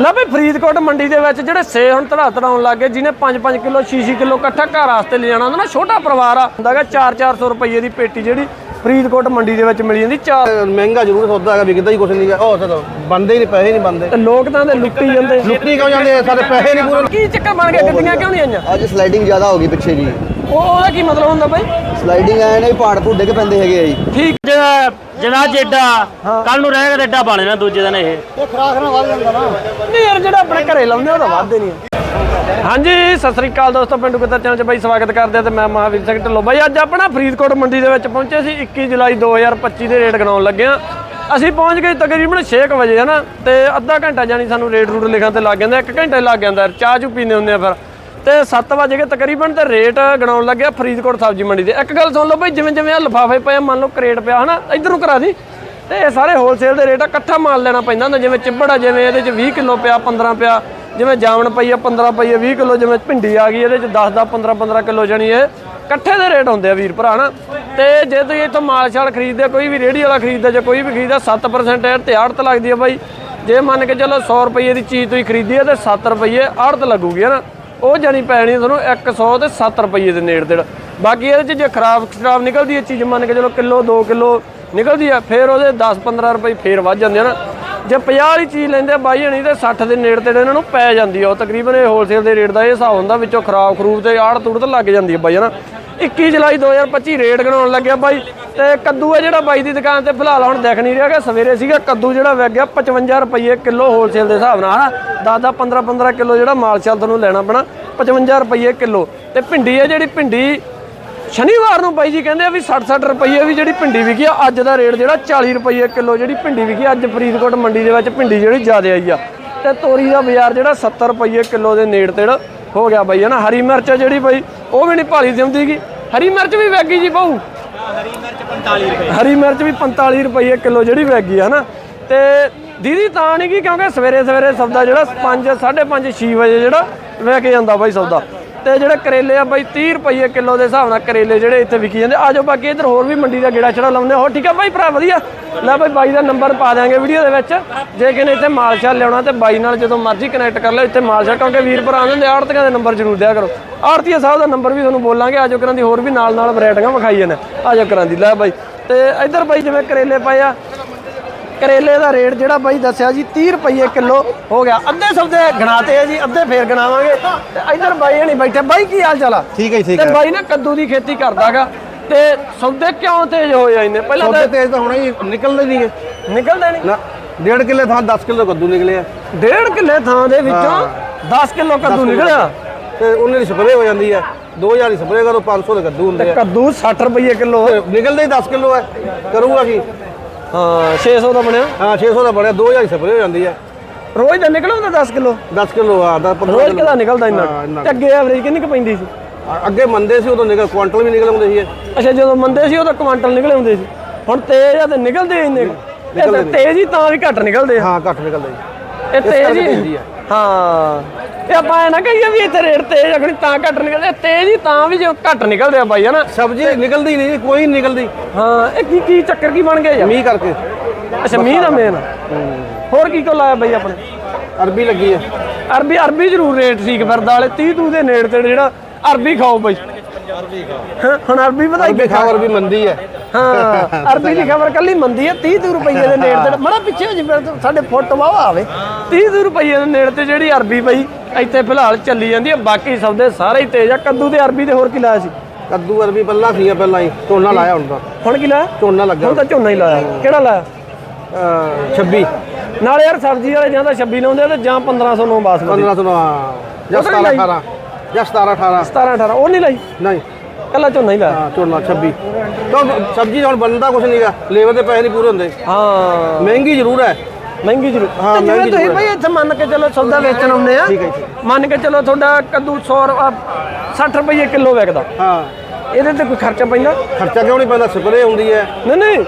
ਲੈ ਬਈ ਫਰੀਦਕੋਟ ਮੰਡੀ ਦੇ ਵਿੱਚ ਜਿਹੜੇ ਸੇ ਹੁਣ ਧੜਾ ਧੜਾਉਣ ਲੱਗੇ ਜਿਹਨੇ 5-5 ਕਿਲੋ 6-6 ਕਿਲੋ ਇਕੱਠਾ ਘਰ ਵਾਸਤੇ ਲੈ ਜਾਣਾ ਹੁੰਦਾ ਨਾ ਛੋਟਾ ਪਰਿਵਾਰ ਆ। ਹੁੰਦਾਗਾ 4-400 ਰੁਪਏ ਦੀ ਪੇਟੀ ਜਿਹੜੀ ਫਰੀਦਕੋਟ ਮੰਡੀ ਦੇ ਵਿੱਚ ਮਿਲ ਜਾਂਦੀ ਚਾਰ ਮਹਿੰਗਾ ਜ਼ਰੂਰ ਸੌਦਾ ਹੈਗਾ ਵਿਕਦਾ ਹੀ ਕੁਛ ਨਹੀਂ ਹੈ ਉਹ ਤਾਂ ਬੰਦੇ ਹੀ ਨਹੀਂ ਪੈਸੇ ਨਹੀਂ ਬੰਦੇ ਲੋਕ ਤਾਂ ਦੇ ਲੁੱਟੀ ਜਾਂਦੇ। ਲੁੱਟੀ ਕਿਉਂ ਜਾਂਦੇ? ਸਾਡੇ ਪੈਸੇ ਨਹੀਂ ਪੂਰੇ ਕੀ ਚੱਕਰ ਬਣ ਗਿਆ ਗੱਡੀਆਂ ਕਿਉਂ ਨਹੀਂ ਆਈਆਂ? ਅੱਜ ਸਲਾਈਡਿੰਗ ਜ਼ਿਆਦਾ ਹੋ ਗਈ ਪਿੱਛੇ ਜੀ। ਉਹ ਕੀ ਮਤਲਬ ਹੁੰਦਾ ਬਈ? ਸਲਾਈਡਿੰਗ ਆਏ ਨੇ ਪਹਾੜ ਭੁੱਡੇ ਕੇ ਪੈਂਦੇ ਹੈਗੇ ਆ ਜੀ। ਠੀਕ ਜਿਹੜਾ ਜਨਾ ਜੇਡਾ ਕੱਲ ਨੂੰ ਰਹੇਗਾ ਏਡਾ ਬਣ ਜਾਣਾ ਦੂਜੇ ਦਿਨ ਇਹ। ਨਹੀਂ ਯਾਰ ਜਿਹੜਾ ਆਪਣੇ ਘਰੇ ਲਾਉਂਦੇ ਉਹ ਤਾਂ ਵੱਧਦੇ ਨਹੀਂ ਹਾਂਜੀ ਸਤਿ ਸ੍ਰੀ ਅਕਾਲ ਦੋਸਤੋ ਪਿੰਡੂ ਕਿੱਤਾ ਚੈਨਲ 'ਚ ਬਾਈ ਸਵਾਗਤ ਕਰਦੇ ਆ ਤੇ ਮੈਂ ਮਹਾਵੀਰ ਸਿੰਘ ਢਿੱਲੋਂ। ਬਾਈ ਅੱਜ ਆਪਣਾ ਫਰੀਦਕੋਟ ਮੰਡੀ ਦੇ ਵਿੱਚ ਪਹੁੰਚੇ ਸੀ 21 ਜੁਲਾਈ 2025 ਦੇ ਰੇਟ ਗਣਾਉਣ ਲੱਗੇ ਆ। ਅਸੀਂ ਪਹੁੰਚ ਗਏ ਤਕਰੀਬਨ 6 ਵਜੇ ਹਨਾ ਤੇ ਅੱਧਾ ਘੰਟਾ ਜਾਨੀ ਸਾਨੂੰ ਰੇਟ ਰੂਟ ਲਿਖਣ ਤੇ ਲੱਗ ਜਾਂਦਾ 1 ਘੰਟਾ ਹੀ ਲੱਗ ਜਾਂਦਾ। ਚਾਹ ਚੂ ਪੀਂਦੇ ਹੁੰਦੇ ਆ ਫਿਰ। ਤੇ 7 ਵਜੇ ਕੇ ਤਕਰੀਬਨ ਤੇ ਰੇਟ ਗਣਾਉਣ ਲੱਗਿਆ ਫਰੀਦਕੋਟ ਸਬਜ਼ੀ ਮੰਡੀ ਦੇ। ਇੱਕ ਗੱਲ ਸੁਣ ਲਓ ਬਈ ਜਿਵੇਂ ਜਿਵੇਂ ਆ ਲਫਾਫੇ ਪਏ ਆ, ਮੰਨ ਲਓ ਕਰੇਟ ਪਿਆ ਹਨਾ? ਇਧਰ ਨੂੰ ਕਰਾ ਦੀ। ਤੇ ਇਹ ਸਾਰੇ ਹੋਲਸੇਲ ਦੇ ਰੇਟ ਆ ਇਕੱਠਾ ਮਾਲ ਲੈਣਾ ਪੈਂਦਾ ਹੁੰਦਾ ਜਿਵੇਂ ਚਿੱਬੜ ਆ ਜਿਵੇਂ ਇਹਦੇ ਚ 20 ਕਿਲੋ ਪਿਆ 15 ਪਿਆ ਜਿਵੇਂ ਜਾਮਣ ਪਈ ਆ 15 ਪਈ ਆ 20 ਕਿਲੋ ਜਿਵੇਂ ਭਿੰਡੀ ਆ ਗਈ ਇਹਦੇ ਚ 10 10 15 15 ਕਿਲੋ ਜਾਨੀ ਇਹ। ਇਕੱਠੇ ਦੇ ਰੇਟ ਹੁੰਦੇ ਆ ਵੀਰ ਭਰਾ ਨਾ ਤੇ ਜੇ ਤੁਸੀਂ ਇੱਥੋਂ ਮਾਲ ਛਾਲ ਖਰੀਦਦੇ ਕੋਈ ਵੀ ਰੇੜੀ ਵਾਲਾ ਖਰੀਦਦਾ ਜੇ ਕੋਈ ਵੀ ਖਰੀਦਦਾ 7% ਇਹ ਤੇ ਆੜਤ ਲੱਗਦੀ ਆ ਬਾਈ। ਜੇ ਮੰਨ ਕੇ ਚੱਲੋ 100 ਰੁਪਏ ਦੀ ਚੀਜ਼ ਤੁਸੀਂ ਖਰੀਦੀ ਆ ਤੇ 7 ਰੁਪਏ ਆੜਤ ਲੱਗੂਗੀ ਨਾ ਉਹ ਜਾਨੀ ਪੈਣੀ ਆ ਤੁਹਾਨੂੰ 100 ਤੇ 7 ਰੁਪਏ ਦੇ ਨੇੜ ਤੇੜ ਬਾਕੀ ਇਹਦੇ ਚ ਜੇ ਖਰਾਬ ਖਰਾਬ ਨਿਕਲਦੀ ਹੈ ਚੀਜ਼ ਮੰਨ ਕੇ ਚਲੋ ਕਿਲੋ 2 ਕਿਲੋ ਨਿਕਲਦੀ ਆ ਫਿਰ ਉਹਦੇ 10 15 ਰੁਪਏ ਫੇਰ ਵੱਧ ਜਾਂਦੇ ਆ ਨਾ ਜੇ 50 ਵਾਲੀ ਚੀਜ਼ ਲੈਂਦੇ ਆ ਬਾਈ ਹਣੀ ਤੇ 60 ਦੇ ਨੇੜੇ ਤੇੜੇ ਇਹਨਾਂ ਨੂੰ ਪੈ ਜਾਂਦੀ ਆ। ਉਹ ਤਕਰੀਬਨ ਇਹ ਹੋਲਸੇਲ ਦੇ ਰੇਟ ਦਾ ਇਹ ਹਿਸਾਬ ਹੁੰਦਾ, ਵਿੱਚੋਂ ਖਰਾਬ ਖਰੂਬ ਤੇ ਆੜ ਤੂੜ ਤੇ ਲੱਗ ਜਾਂਦੀ ਆ ਬਾਈ, ਹਨਾ? 21 ਜੁਲਾਈ 2025 ਰੇਟ ਗਣਾਉਣ ਲੱਗਿਆ ਬਾਈ, ਤੇ ਕੱਦੂ ਹੈ ਜਿਹੜਾ ਬਾਈ ਦੀ ਦੁਕਾਨ ਤੇ ਫਿਲਹਾਲ ਹੁਣ ਦੇਖ ਨਹੀਂ ਰਿਹਾ ਕਿ ਸਵੇਰੇ ਸੀਗਾ ਕੱਦੂ ਜਿਹੜਾ ਵਿਕ ਗਿਆ 55 ਰੁਪਏ ਕਿਲੋ ਹੋਲਸੇਲ ਦੇ ਹਿਸਾਬ ਨਾਲ, ਹਨਾ? 10 10 15 15 ਕਿਲੋ ਜਿਹੜਾ ਮਾਲ ਚੱਲ ਤੁਹਾਨੂੰ ਲੈਣਾ ਪੈਣਾ 55 ਰੁਪਏ ਕਿਲੋ। ਤੇ ਭਿੰਡੀ ਹੈ ਜਿਹੜੀ, ਭਿੰਡੀ ਸ਼ਨੀਵਾਰ ਨੂੰ ਬਾਈ ਜੀ ਕਹਿੰਦੇ ਆ ਵੀ 60 60 ਰੁਪਏ ਵੀ ਜਿਹੜੀ ਭਿੰਡੀ ਵਿਕੀ ਆ, ਅੱਜ ਦਾ ਰੇਟ ਜਿਹੜਾ 40 ਰੁਪਏ ਕਿਲੋ ਜਿਹੜੀ ਭਿੰਡੀ ਵਿਕੀ ਅੱਜ ਫਰੀਦਕੋਟ ਮੰਡੀ ਦੇ ਵਿੱਚ ਭਿੰਡੀ ਜਿਹੜੀ ਜ਼ਿਆਦਾ ਆਈ ਆ। ਤੇ ਤੋਰੀ ਦਾ ਬਾਜ਼ਾਰ ਜਿਹੜਾ 70 ਰੁਪਏ ਕਿਲੋ ਦੇ ਨੇੜ ਤੇੜ ਹੋ ਗਿਆ ਬਾਈ, ਹਨਾ? ਹਰੀ ਮਿਰਚ ਆ ਜਿਹੜੀ ਬਾਈ, ਉਹ ਵੀ ਨਹੀਂ ਭਾਲੀ ਦਿੰਦੀਗੀ ਹਰੀ ਮਿਰਚ ਵੀ ਵੈਗੀ ਜੀ ਬਾਹੂ। ਹਰੀ ਮਿਰਚ 45 ਰੁਪਏ ਹਰੀ ਮਿਰਚ ਵੀ 45 ਰੁਪਏ ਕਿਲੋ ਜਿਹੜੀ ਵੈਗੀ ਆ, ਹਨਾ? ਤੇ ਦੀਦੀ ਤਾਂ ਨਹੀਂ ਕਿ ਕਿਉਂਕਿ ਸਵੇਰੇ ਸਵੇਰੇ ਸੌਦਾ ਜਿਹੜਾ 5 5:30 6 ਵਜੇ ਜਿਹੜਾ ਵੈ ਕੇ ਜਾਂਦਾ ਬਾਈ ਸੌਦਾ। ਤੇ ਜਿਹੜੇ ਕਰੇਲੇ ਆ ਬਾਈ 30 ਰੁਪਏ ਕਿਲੋ ਦੇ ਹਿਸਾਬ ਨਾਲ ਕਰੇਲੇ ਜਿਹੜੇ ਇੱਥੇ ਵਿਕੀ ਜਾਂਦੇ। ਆਜੋ ਬਾਕੀ ਇੱਧਰ ਹੋਰ ਵੀ ਮੰਡੀ ਦਾ ਗੇੜਾ ਛੜਾ ਲਾਉਂਦੇ ਹੋਰ ਠੀਕ ਆ ਬਾਈ ਭਰਾ, ਵਧੀਆ। ਲੈ ਬਾਈ ਬਾਈ ਦਾ ਨੰਬਰ ਪਾ ਦਿਆਂਗੇ ਵੀਡੀਓ ਦੇ ਵਿੱਚ। ਜੇ ਕਿਨੇ ਇੱਥੇ ਮਾਲ ਸ਼ਾਲ ਲਿਆਉਣਾ ਤੇ ਬਾਈ ਨਾਲ ਜਦੋਂ ਮਰਜ਼ੀ ਕਨੈਕਟ ਕਰ ਲਓ ਇੱਥੇ ਮਾਲ ਸ਼ਾਲ ਕਿਉਂਕਿ ਵੀਰ ਭਰਾ ਆਉਂਦੇ ਆੜਤੀਆਂ ਦੇ ਨੰਬਰ ਜ਼ਰੂਰ ਦਿਆ ਕਰੋ। ਆੜਤੀਆ ਸਾਹਿਬ ਦਾ ਨੰਬਰ ਵੀ ਤੁਹਾਨੂੰ ਬੋਲਾਂਗੇ। ਆਜੋ ਕਰਾਂ ਦੀ ਹੋਰ ਵੀ ਨਾਲ ਨਾਲ ਵੈਰਾਈਟੀਆਂ ਵਿਖਾਈਆਂ ਨੇ ਆਜੋ ਕਰਾਂ ਦੀ। ਲੈ ਬਾਈ, ਤੇ ਇੱਧਰ ਬਾਈ ਜਿਵੇਂ ਕਰੇਲੇ ਪਏ ਆ ਕਰੇਲੇ ਦਾ ਰੇਟ ਜਿਹੜਾ ਬਾਈ ਦੱਸਿਆ ਜੀ 30 ਰੁਪਏ ਕਿਲੋ ਹੋ ਗਿਆ। ਅੱਧੇ ਸੌਦੇ ਗਣਾਤੇ ਆ ਜੀ ਅੱਧੇ ਫੇਰ ਗਣਾਵਾਂਗੇ। ਤੇ ਇਧਰ ਬਾਈ ਹਣੀ ਬੈਠੇ। ਬਾਈ ਕੀ ਹਾਲ ਚਾਲ ਆ? ਠੀਕ ਹੈ ਠੀਕ ਤੇ ਹੈ। ਬਾਈ ਨਾ ਕੱਦੂ ਦੀ ਖੇਤੀ ਕਰਦਾਗਾ। ਤੇ ਸੌਦੇ ਕਿਉਂ ਤੇਜ਼ ਆ ਇੰਨੇ? ਪਹਿਲਾਂ ਤਾਂ ਤੇਜ਼ ਤਾਂ ਹੋਣਾ ਹੀ ਨਿਕਲਦੇ ਨਹੀਂ ਹੈ ਨਿਕਲਦੇ ਨਹੀਂ? ਨਾ ਡੇਢ ਕਿੱਲੇ ਥਾਂ 10 ਕਿਲੋ ਕੱਦੂ ਨਿਕਲੇ ਆ। ਡੇਢ ਕਿੱਲੇ ਥਾਂ ਦੇ ਵਿੱਚੋਂ 10 ਕਿਲੋ ਕੱਦੂ ਨਿਕਲਿਆ? ਤੇ ਉਹਨੇ ਦੀ ਸਪਰੇਅ ਹੋ ਜਾਂਦੀ ਹੈ 2000 ਦੀ ਸਪਰੇਅ ਕਰੋ 500 ਦੇ ਕੱਦੂ ਹੁੰਦੇ ਤੇ ਆ। ਕੱਦੂ 60 ਰੁਪਏ ਕਿਲੋ। ਤੇ ਨਿਕਲਦੇ ਹੀ 10 ਕਿਲੋ ਹੈ ਕਰੂਗਾ ਕੀ ਹਾਂ 600 ਦਾ ਬਣਿਆ। ਹਾਂ 600 ਦਾ ਬਣਿਆ 2000 ਦੀ ਸਪਰੇਅ ਹੋ ਜਾਂਦੀ ਹੈ। ਰੋਜ਼ ਦਾ ਨਿਕਲਦਾ 10 ਕਿਲੋ? 10 ਕਿਲੋ ਆ 10 15 ਰੋਜ਼ ਕਿਦਾ ਨਿਕਲਦਾ ਇੰਨਾ। ਤੇ ਅੱਗੇ ਐਵਰੇਜ ਕਿੰਨੀ ਕੁ ਪੈਂਦੀ ਸੀ? ਅੱਗੇ ਮੰਦੇ ਸੀ ਉਦੋਂ ਨਿਕਲ ਕੁਆਂਟਲ ਵੀ ਨਿਕਲ ਆਉਂਦੇ ਸੀ। ਅੱਛਾ ਜਦੋਂ ਮੰਦੇ ਸੀ ਉਦੋਂ ਕੁਆਂਟਲ ਨਿਕਲੇ ਹੁੰਦੇ ਸੀ। ਹੁਣ ਤੇਜ਼ ਆ ਤੇ ਨਿਕਲਦੇ ਇੰਨੇ ਤੇਜ਼ ਹੀ ਤਾਂ ਵੀ ਘੱਟ ਨਿਕਲਦੇ ਆ। ਹਾਂ ਘੱਟ ਨਿਕਲਦੇ ਜੀ। ਇਹ ਤੇਜ਼ ਕਰਕੇ ਹੀ ਤੇਜ਼ ਹੀ। ਆ। ਹਾਂ। ਇਹ ਆਪਾਂ ਇਹ ਨਾ ਕਹੀਏ ਵੀ ਇੱਥੇ ਰੇਟ ਤੇਜ਼ ਅਗਣੀ ਤਾਂ ਘੱਟ ਨਿਕਲਦੇ। ਤੇਜ਼ ਹੀ ਤਾਂ ਵੀ ਜੋ ਘੱਟ ਨਿਕਲਦੇ ਆ ਬਾਈ ਹਨਾ? ਸਬਜ਼ੀ ਨਿਕਲਦੀ ਨਹੀਂ ਕੋਈ ਨਹੀਂ ਨਿਕਲਦੀ। ਹਾਂ ਇਹ ਕੀ ਕੀ ਚੱਕਰ ਕੀ ਬਣ ਗਿਆ ਯਾਰ? ਮੀਂਹ ਕਰਕੇ। ਅੱਛਾ ਮੀਂਹ ਦਾ ਮੇਨ। ਹੋਰ ਕੀ ਕੋ ਲਾਇਆ ਬਾਈ ਆਪਣੇ? ਅਰਬੀ ਲੱਗੀ ਹੈ ਅਰਬੀ ਅਰਬੀ ਜ਼ਰੂਰ ਰੇਟ ਠੀਕ ਫਿਰਦਾ ਵਾਲੇ 30 ਤੂ ਦੇ ਨੇੜੇ ਤੇ ਜਿਹੜਾ ਅਰਬੀ ਖਾਓ ਬਾਈ। ਹਾਂ, ਹੁਣ ਅਰਬੀ ਵਧਾਈ ਅਰਬੀ ਖਾਵਰ ਵੀ ਮੰਦੀ ਹੈ। ਹਾਂ ਅਰਬੀ ਦੀ ਖਬਰ ਕੱਲੀ ਮੰਦੀ ਹੈ 30 ਤੂ ਰੁਪਏ ਦੇ ਨੇੜੇ ਤੇ ਮੜਾ ਪਿੱਛੇ ਹੋ ਜੀ ਸਾਡੇ ਫੁੱਟ ਵਾਵਾ ਆਵੇ। 30 ਤੂ ਰੁਪਏ ਦੇ ਨੇੜੇ ਤੇ ਜਿਹੜੀ ਅਰਬੀ ਪਈ ਇੱਥੇ ਫਿਲਹਾਲ ਚੱਲੀ ਜਾਂਦੀ ਹੈ ਬਾਕੀ ਸੌਦੇ ਸਾਰੇ ਹੀ ਤੇਜ਼ ਆ। ਕੱਦੂ ਤੇ ਅਰਬੀ ਤੇ ਹੋਰ ਕੀ ਲਾਇਆ ਸੀ? ਕੱਦੂ ਅਰਬੀ ਪਹਿਲਾਂ ਸੀਗਾ ਪਹਿਲਾਂ ਹੀ। ਝੋਨਾ ਲਾਇਆ ਹੁਣ ਤਾਂ। ਹੁਣ ਕੀ ਲਾਇਆ? ਝੋਨਾ ਲੱਗਾ। ਹੁਣ ਤਾਂ ਝੋਨਾ ਹੀ ਲਾਇਆ। ਕਿਹੜਾ ਲਾਇਆ? ਅਹ 26 ਨਾਲੇ ਯਾਰ ਸਬਜ਼ੀ ਵਾਲੇ ਜਾਂ ਤਾਂ 26 ਲਾਉਂਦੇ ਆ ਤੇ ਜਾਂ 1500 ਨੂੰ ਬਾਸਮਤੀ। 1500 ਹਾਂ। ਜਾਂ ਉਹ ਤਾਂ 17 ਨਹੀਂ 18 ਜਾਂ 17 18 17 18 ਉਹ ਨਹੀਂ ਲਾਈ? ਨਹੀਂ। ਕੱਲਾ ਝੋਨਾ ਹੀ ਲਾਇਆ ਹਾਂ ਝੋਨਾ 26 ਤਾਂ ਸਬਜ਼ੀ ਹੁਣ ਬਣਦਾ ਕੁਝ ਨਹੀਂਗਾ ਲੇਬਰ ਦੇ ਪੈਸੇ ਨਹੀਂ ਪੂਰੇ ਹੁੰਦੇ। ਹਾਂ। ਮਹਿੰਗੀ ਜ਼ਰੂਰ ਹੈ। ਮਹਿੰਗੀ ਜ਼ਰੂਰ। ਹਾਂ, ਮਹਿੰਗੀ ਤੁਸੀਂ ਭਾਈ ਇੱਥੇ ਮੰਨ ਕੇ ਚੱਲੋ ਸੌਦਾ ਵੇਚਣ ਆਉਂਦੇ ਆ। ਮੰਨ ਕੇ ਚੱਲੋ ਤੁਹਾਡਾ ਕੱਦੂ 100 60 ਰੁਪਏ ਕਿਲੋ ਵਿਕਦਾ ਹਾਂ। ਇਹਦੇ ਤੇ ਕੋਈ ਖਰਚਾ ਪੈਂਦਾ? ਖਰਚਾ ਕਿਉਂ ਨਹੀਂ ਪੈਂਦਾ? ਸਪਰੇਅ ਹੁੰਦੀ ਹੈ। ਨਹੀਂ ਨਹੀਂ।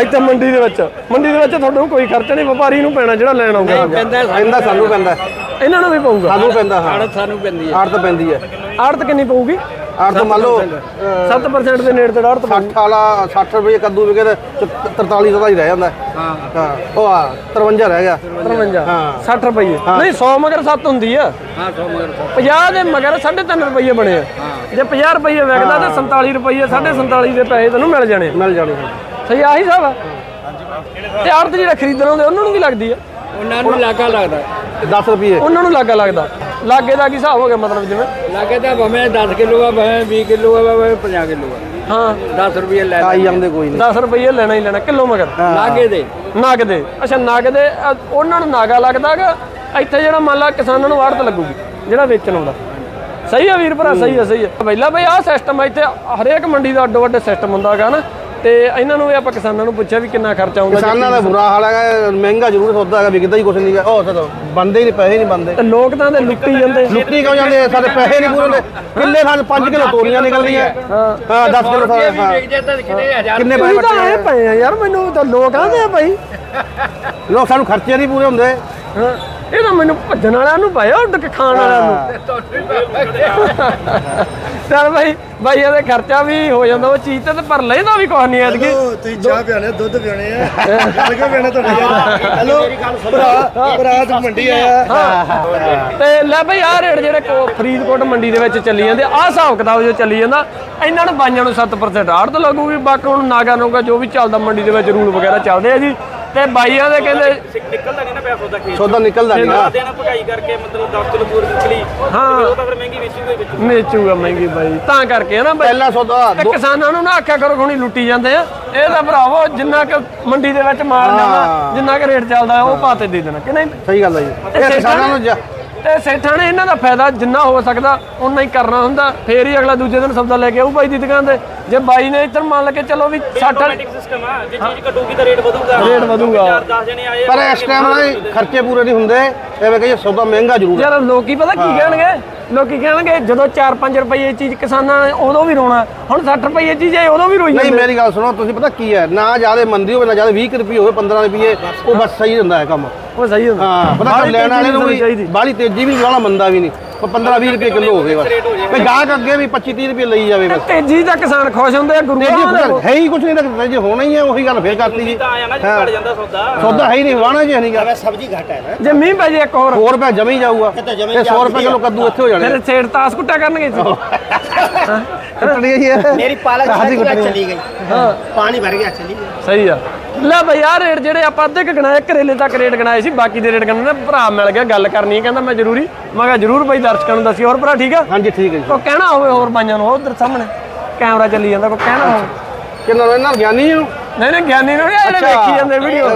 ਇੱਥੇ ਮੰਡੀ ਦੇ ਵਿੱਚ। ਮੰਡੀ ਦੇ ਵਿੱਚ ਤੁਹਾਨੂੰ ਕੋਈ ਖਰਚਾ ਨਹੀਂ ਵਪਾਰੀ ਨੂੰ ਪੈਣਾ ਜਿਹੜਾ ਲੈਣ ਆਉਂਦਾ ਪੈਂਦਾ ਸਾਨੂੰ ਪੈਂਦਾ ਇਹਨਾਂ ਨੂੰ ਵੀ ਪਊਗਾ? ਸਾਨੂੰ ਪੈਂਦਾ ਹਾਂ। ਸਾਨੂੰ ਪੈਂਦੀ ਹੈ। ਆੜਤ ਪੈਂਦੀ ਹੈ। ਆੜਤ ਕਿੰਨੀ ਪਊਗੀ? ਆੜ ਤੋਂ ਮੰਨ ਲਓ 7% ਦੇ ਨੇੜੇ ਤੇ ਆੜਤ 60 ਵਾਲਾ 60 ਰੁਪਏ ਕੱਦੂ ਵਿਕੇ ਤੇ 43 ਦਾ ਹੀ ਰਹਿ ਜਾਂਦਾ। ਹਾਂ। ਹਾਂ ਉਹ ਆ 53 ਰਹਿ ਗਿਆ। 53 ਹਾਂ। 60 ਰੁਪਏ ਨਹੀਂ 100 ਮਗਰ 7 ਹੁੰਦੀ ਆ। ਹਾਂ 100 ਮਗਰ 50 ਦੇ ਮਗਰ 3.5 ਰੁਪਏ ਬਣੇ ਆ। ਜੇ 50 ਰੁਪਏ ਵਿਕਦਾ ਤੇ 47 ਰੁਪਏ 47 ਦੇ ਪੈਸੇ ਤੈਨੂੰ ਮਿਲ ਜਾਣੇ ਮਿਲ ਜਾਣੀ ਸਹੀ ਆਹੀ ਆ। ਤੇ ਆੜਤ ਜਿਹੜਾ ਖਰੀਦਣ ਆਉਂਦੇ ਉਹਨਾਂ ਨੂੰ ਵੀ ਲੱਗਦੀ ਆ? ਉਹਨਾਂ ਨੂੰ ਲਾਗਾ ਲੱਗਦਾ। 10 ਰੁਪਏ ਉਹਨਾਂ ਨੂੰ ਲੱਗਾ ਲੱਗਦਾ। ਲਾਗੇ ਦਾ ਕੀ ਹਿਸਾਬ ਹੋ ਗਿਆ ਮਤਲਬ ਜਿਵੇਂ? ਲਾਗੇ ਤਾਂ ਭਾਵੇਂ 10 ਕਿਲੋ ਆ ਭਾਵੇਂ 20 ਕਿਲੋ ਆ ਭਾਵੇਂ 50 ਕਿਲੋ ਆ। ਹਾਂ। 10 ਰੁਪਏ ਲੈ ਆਈ ਜਾਂਦੇ ਕੋਈ ਨਹੀਂ। 10 ਰੁਪਏ ਲੈਣਾ ਹੀ ਲੈਣਾ ਕਿਲੋ ਮਗਰ। ਲਾਗੇ ਦੇ। ਨਗ ਦੇ ਅੱਛਾ ਨਗ ਦੇ ਅ, ਉਹਨਾਂ ਨੂੰ ਨਾਗਾ ਲੱਗਦਾਗਾ ਇੱਥੇ ਜਿਹੜਾ ਮੰਨ ਲਾ ਕਿਸਾਨਾਂ ਨੂੰ ਆੜਤ ਲੱਗੂਗੀ ਜਿਹੜਾ ਵੇਚਣ ਆਉਂਦਾ। ਸਹੀ ਆ ਵੀਰ ਭਰਾ ਸਹੀ ਆ ਸਹੀ ਆ। ਪਹਿਲਾਂ ਬਈ ਆਹ ਸਿਸਟਮ ਆ ਇੱਥੇ ਹਰੇਕ ਮੰਡੀ ਦਾ ਅੱਡੋ ਅੱਡ ਸਿਸਟਮ ਹੁੰਦਾਗਾ ਨਾ। ਤੇ ਇਹਨਾਂ ਨੂੰ ਵੀ ਆਪਾਂ ਕਿਸਾਨਾਂ ਨੂੰ ਪੁੱਛਿਆ ਵੀ ਕਿੰਨਾ ਖਰਚਾ ਆਉਂਦਾ ਕਿਸਾਨਾਂ ਦਾ ਬੁਰਾ ਹਾਲ ਹੈਗਾ ਮਹਿੰਗਾ ਜ਼ਰੂਰ ਸੌਦਾ ਹੈਗਾ ਵਿਕਦਾ ਹੀ ਕੁਛ ਨਹੀਂ ਗਾ ਉਹ ਤਾਂ ਬੰਦੇ ਹੀ ਨਹੀਂ ਪੈਸੇ ਨਹੀਂ ਬੰਦੇ। ਤੇ ਲੋਕ ਤਾਂ ਦੇ ਲੁੱਟੀ ਜਾਂਦੇ। ਲੁੱਟੀ ਕਿਉਂ ਜਾਂਦੇ ਆ? ਸਾਡੇ ਪੈਸੇ ਨਹੀਂ ਪੂਰੇ ਹੁੰਦੇ। ਕਿੱਲੇ ਖਾਨ 5 ਕਿਲੋ ਤੋਰੀਆਂ ਨਿਕਲਦੀਆਂ। ਹਾਂ। 10 ਕਿਲੋ ਕਿੰਨੇ ਪੈਸੇ ਪਏ ਆ ਯਾਰ ਮੈਨੂੰ ਤਾਂ ਲੋਕ ਆਂਦੇ ਆ ਭਾਈ। ਲੋਕ ਸਾਨੂੰ ਖਰਚੇ ਨਹੀਂ ਪੂਰੇ ਹੁੰਦੇ। ਹਾਂ, ਇਹ ਤਾਂ ਮੈਨੂੰ ਭੱਜਣ ਵਾਲਿਆਂ ਨੂੰ ਪਾਇਆ ਉੱਡ ਕੇ ਖਾਣ ਵਾਲਿਆਂ ਨੂੰ। ਚੱਲ ਭਾਈ ਭਾਈ ਇਹਦੇ ਖਰਚਾ ਵੀ ਹੋ ਜਾਂਦਾ ਉਹ ਚੀਜ਼ ਤੇ ਪਰ ਲੈਦਾ ਵੀ ਕੁਛ ਨਹੀਂ ਐਤਕੀ। ਤੁਸੀਂ ਚਾਹ ਪਿਆਣੇ ਦੁੱਧ ਪਿਆਣੇ ਆ। ਗੱਲ ਕਿਉਂ ਪਿਆਣੇ ਤੁਹਾਡੇ ਯਾਰ ਹੈਲੋ ਭਰਾ ਭਰਾ ਤੂੰ ਮੰਡੀ ਆਇਆ। ਤੇ ਲੈ ਭਾਈ ਆਹ ਰੇਟ ਜਿਹੜੇ ਕੋ ਫਰੀਦਕੋਟ ਮੰਡੀ ਦੇ ਵਿੱਚ ਚੱਲੀ ਜਾਂਦੇ ਆਹ ਹਿਸਾਬ ਕਿਤਾਬ ਜੋ ਚੱਲੀ ਜਾਂਦਾ ਇਹਨਾਂ ਨੂੰ ਬਾਈਆਂ ਨੂੰ 7% ਆੜਤ ਲੱਗੂਗੀ ਬਾਕੀ ਹੁਣ ਨਾਗਾ ਨੋਗਾ ਜੋ ਵੀ ਚੱਲਦਾ ਮੰਡੀ ਦੇ ਵਿੱਚ ਰੂਲ ਵਗੈਰਾ ਚੱਲਦੇ ਆ ਜੀ। ਤੇ ਬਾਈਆਂ ਦੇ ਕਹਿੰਦੇ ਨਿਕਲਦਾ ਨਹੀਂ ਨਾ ਪਿਆ ਸੌਦਾ ਖੇਤ ਸੌਦਾ ਨਿਕਲਦਾ ਨਹੀਂ ਨਾ। ਦੇਣਾ ਭਗਾਈ ਕਰਕੇ ਮਤਲਬ 10 ਕਿਲੋ ਪੂਰ ਨਿਕਲੀ ਹਾਂ। ਉਹ ਤਾਂ ਫਿਰ ਮਹਿੰਗੀ ਵੇਚੂਗਾ ਵੇਚੂ ਵੇਚੂਗਾ। ਮਹਿੰਗੀ ਬਾਈ। ਤਾਂ ਕਰਕੇ ਹੈ ਨਾ ਬਾਈ। ਪਹਿਲਾ ਸੌਦਾ ਤੇ ਕਿਸਾਨਾਂ ਨੂੰ ਨਾ ਆਖਿਆ ਕਰੋ ਹੁਣੀ ਲੁੱਟੀ ਜਾਂਦੇ ਆ। ਇਹ ਤਾਂ ਭਰਾਵੋ ਜਿੰਨਾ ਕਿ ਮੰਡੀ ਦੇ ਵਿੱਚ ਮਾਲ ਜਾਂਦਾ ਜਿੰਨਾ ਕਿ ਰੇਟ ਚੱਲਦਾ ਉਹ ਪਾਤੇ ਦੇ ਦੇਣਾ ਕਿ ਨਹੀਂ? ਸਹੀ ਗੱਲ ਹੈ ਜੀ। ਇਹ ਕਿਸਾਨਾਂ ਨੂੰ। ਤੇ ਸੇਠਾਂ ਨੇ ਇਹਨਾਂ ਦਾ ਫਾਇਦਾ ਜਿੰਨਾ ਹੋ ਸਕਦਾ ਉਨਾ ਹੀ ਕਰਨਾ ਹੁੰਦਾ। ਫੇਰ ਹੀ ਅਗਲਾ ਦੂਜੇ ਦਿਨ ਸੌਦਾ ਲੈ ਕੇ ਆਊ ਬਾਈ ਦੀ ਦੁਕਾਨ ਤੇ। ਜੇ ਬਾਈ ਨੇ ਇੱਧਰ ਮੰਨ ਕੇ ਚਲੋ ਵੀ 60 ਆਟੋਮੈਟਿਕ ਸਿਸਟਮ ਆ ਜੇ ਚੀਜ਼ ਘਟੂਗੀ ਤਾਂ ਰੇਟ ਵਧੂਗਾ। ਰੇਟ ਵਧੂਗਾ। 10 ਜਣੇ ਆਏ ਪਰ ਇਸ ਟਾਈਮ ਨਾ। ਖਰਚੇ ਪੂਰੇ ਨਹੀਂ ਹੁੰਦੇ ਐਵੇਂ ਕਹੀਏ ਸੌਦਾ ਮਹਿੰਗਾ ਜ਼ਰੂਰ ਹੈ। ਯਾਰ ਲੋਕੀ ਪਤਾ ਕੀ ਕਹਿਣਗੇ? ਲੋਕੀ ਕਹਿਣਗੇ ਜਦੋਂ 4-5 ਰੁਪਏ ਇਹ ਚੀਜ਼ ਕਿਸਾਨਾਂ ਨੇ ਉਦੋਂ ਵੀ ਰੋਣਾ ਹੁਣ 60 ਰੁਪਏ ਚੀਜ਼ ਆਏ ਉਦੋਂ ਵੀ ਰੋਈ ਨਹੀਂ ਜਾਂਦੇ। ਮੇਰੀ ਗੱਲ ਸੁਣੋ ਤੁਸੀਂ ਪਤਾ ਕੀ ਹੈ? ਨਾ ਜ਼ਿਆਦਾ ਮੰਦੀ ਹੋਵੇ ਨਾ ਜ਼ਿਆਦਾ 20 ਰੁਪਏ ਹੋਵੇ 15 ਰੁਪਏ ਉਹ ਬਸ ਸਹੀ ਹੁੰਦਾ ਹੈ ਕੰਮ। ਉਹ ਸਹੀ ਹੁੰਦਾ। ਹਾਂ ਪਤਾ ਲੈਣ ਵਾਲੇ ਨੂੰ ਵੀ ਬਾਹਲੀ ਤੇਜ਼ੀ ਵੀ ਵਾਲਾ ਮੰਦਾ ਵੀ ਨਹੀਂ। ਪਰ 15 20 ਰੁਪਏ ਕਿਲੋ ਹੋਵੇ ਬਸ। ਤੇ ਗਾਹਕ ਅੱਗੇ ਵੀ 25 30 ਰੁਪਏ ਲਈ ਜਾਵੇ ਬਸ। ਤੇਜ਼ੀ ਤਾਂ ਕਿਸਾਨ ਖੁਸ਼ ਹੁੰਦੇ ਆ ਗੁਰੂ ਹੈ ਹੀ ਕੁਝ ਨਹੀਂ ਤਾਂ ਜੇ ਹੋਣਾ ਹੀ ਹੈ ਉਹੀ ਗੱਲ ਫੇਰ ਕਰਤੀ ਜੀ। ਤਾਂ ਆਇਆ ਨਾ ਜੇ ਘਟ ਜਾਂਦਾ ਸੌਦਾ। ਸੌਦਾ ਹੈ ਹੀ ਨਹੀਂ ਵਾਣਾ ਜੀ ਨਹੀਂ ਗਾ। ਸਬਜ਼ੀ ਘਟ ਹੈ ਨਾ। ਜੇ ਮੀਂਹ ਪੈ ਜੇ ਇੱਕ ਹੋਰ। 100 ਰੁਪਏ ਜਮੀ ਜਾਊਗਾ। ਤੇ 100 ਰੁਪਏ ਕਿਲੋ ਕੱਦੂ ਇੱਥੇ ਹੋ ਜਾਣੇ। ਫਿਰ ਛੇੜ ਤਾਸ ਕੁੱਟਾ ਕਰਨਗੇ ਜੀ ਕੱਟਣੀ ਹੀ। ਮੇਰੀ ਪਾਲਕ। ਚਲੀ ਗਈ। ਹਾਂ। ਪਾਣੀ ਭਰ ਗਿਆ ਚਲੀ ਗਈ। ਸਹੀ ਆ। ਲੈ ਬਈ ਆਹ ਰੇਟ ਜਿਹੜੇ ਆਪਾਂ ਅੱਧੇ ਕੁ ਗਣਾਏ ਕਰੇਲੇ ਤੱਕ ਰੇਟ ਗਣਾਏ ਸੀ ਬਾਕੀ ਦੇ ਰੇਟ ਗਣਨੇ ਭਰਾ ਮਿਲ ਗਿਆ ਗੱਲ ਕਰਨੀ ਹੈ ਕਹਿੰਦਾ ਮੈਂ ਜ਼ਰੂਰੀ ਮੈਂ ਕਿਹਾ ਜ਼ਰੂਰ ਬਈ ਦਰਸ਼ਕਾਂ ਨੂੰ ਦੱਸੀ ਹੋਰ ਭਰਾ ਠੀਕ ਆ? ਹਾਂਜੀ ਠੀਕ ਹੈ ਜੀ। ਕੋ ਕਹਿਣਾ ਹੋਵੇ ਹੋਰ ਬਾਈਆਂ ਨੂੰ ਉਧਰ ਸਾਹਮਣੇ ਕੈਮਰਾ ਚੱਲੀ ਜਾਂਦਾ ਕੋ ਕਹਿਣਾ ਹੋਵੇ। ਕਿੰਨਾ ਇਹਨਾਂ ਗਿਆਨੀ ਹੋ ਨਹੀਂ ਨਹੀਂ ਗਿਆਨੀ ਨੂੰ ਜਿਹੜੇ ਅੱਛਾ। ਵੇਖੀ ਜਾਂਦੇ ਵੀਡੀਓ।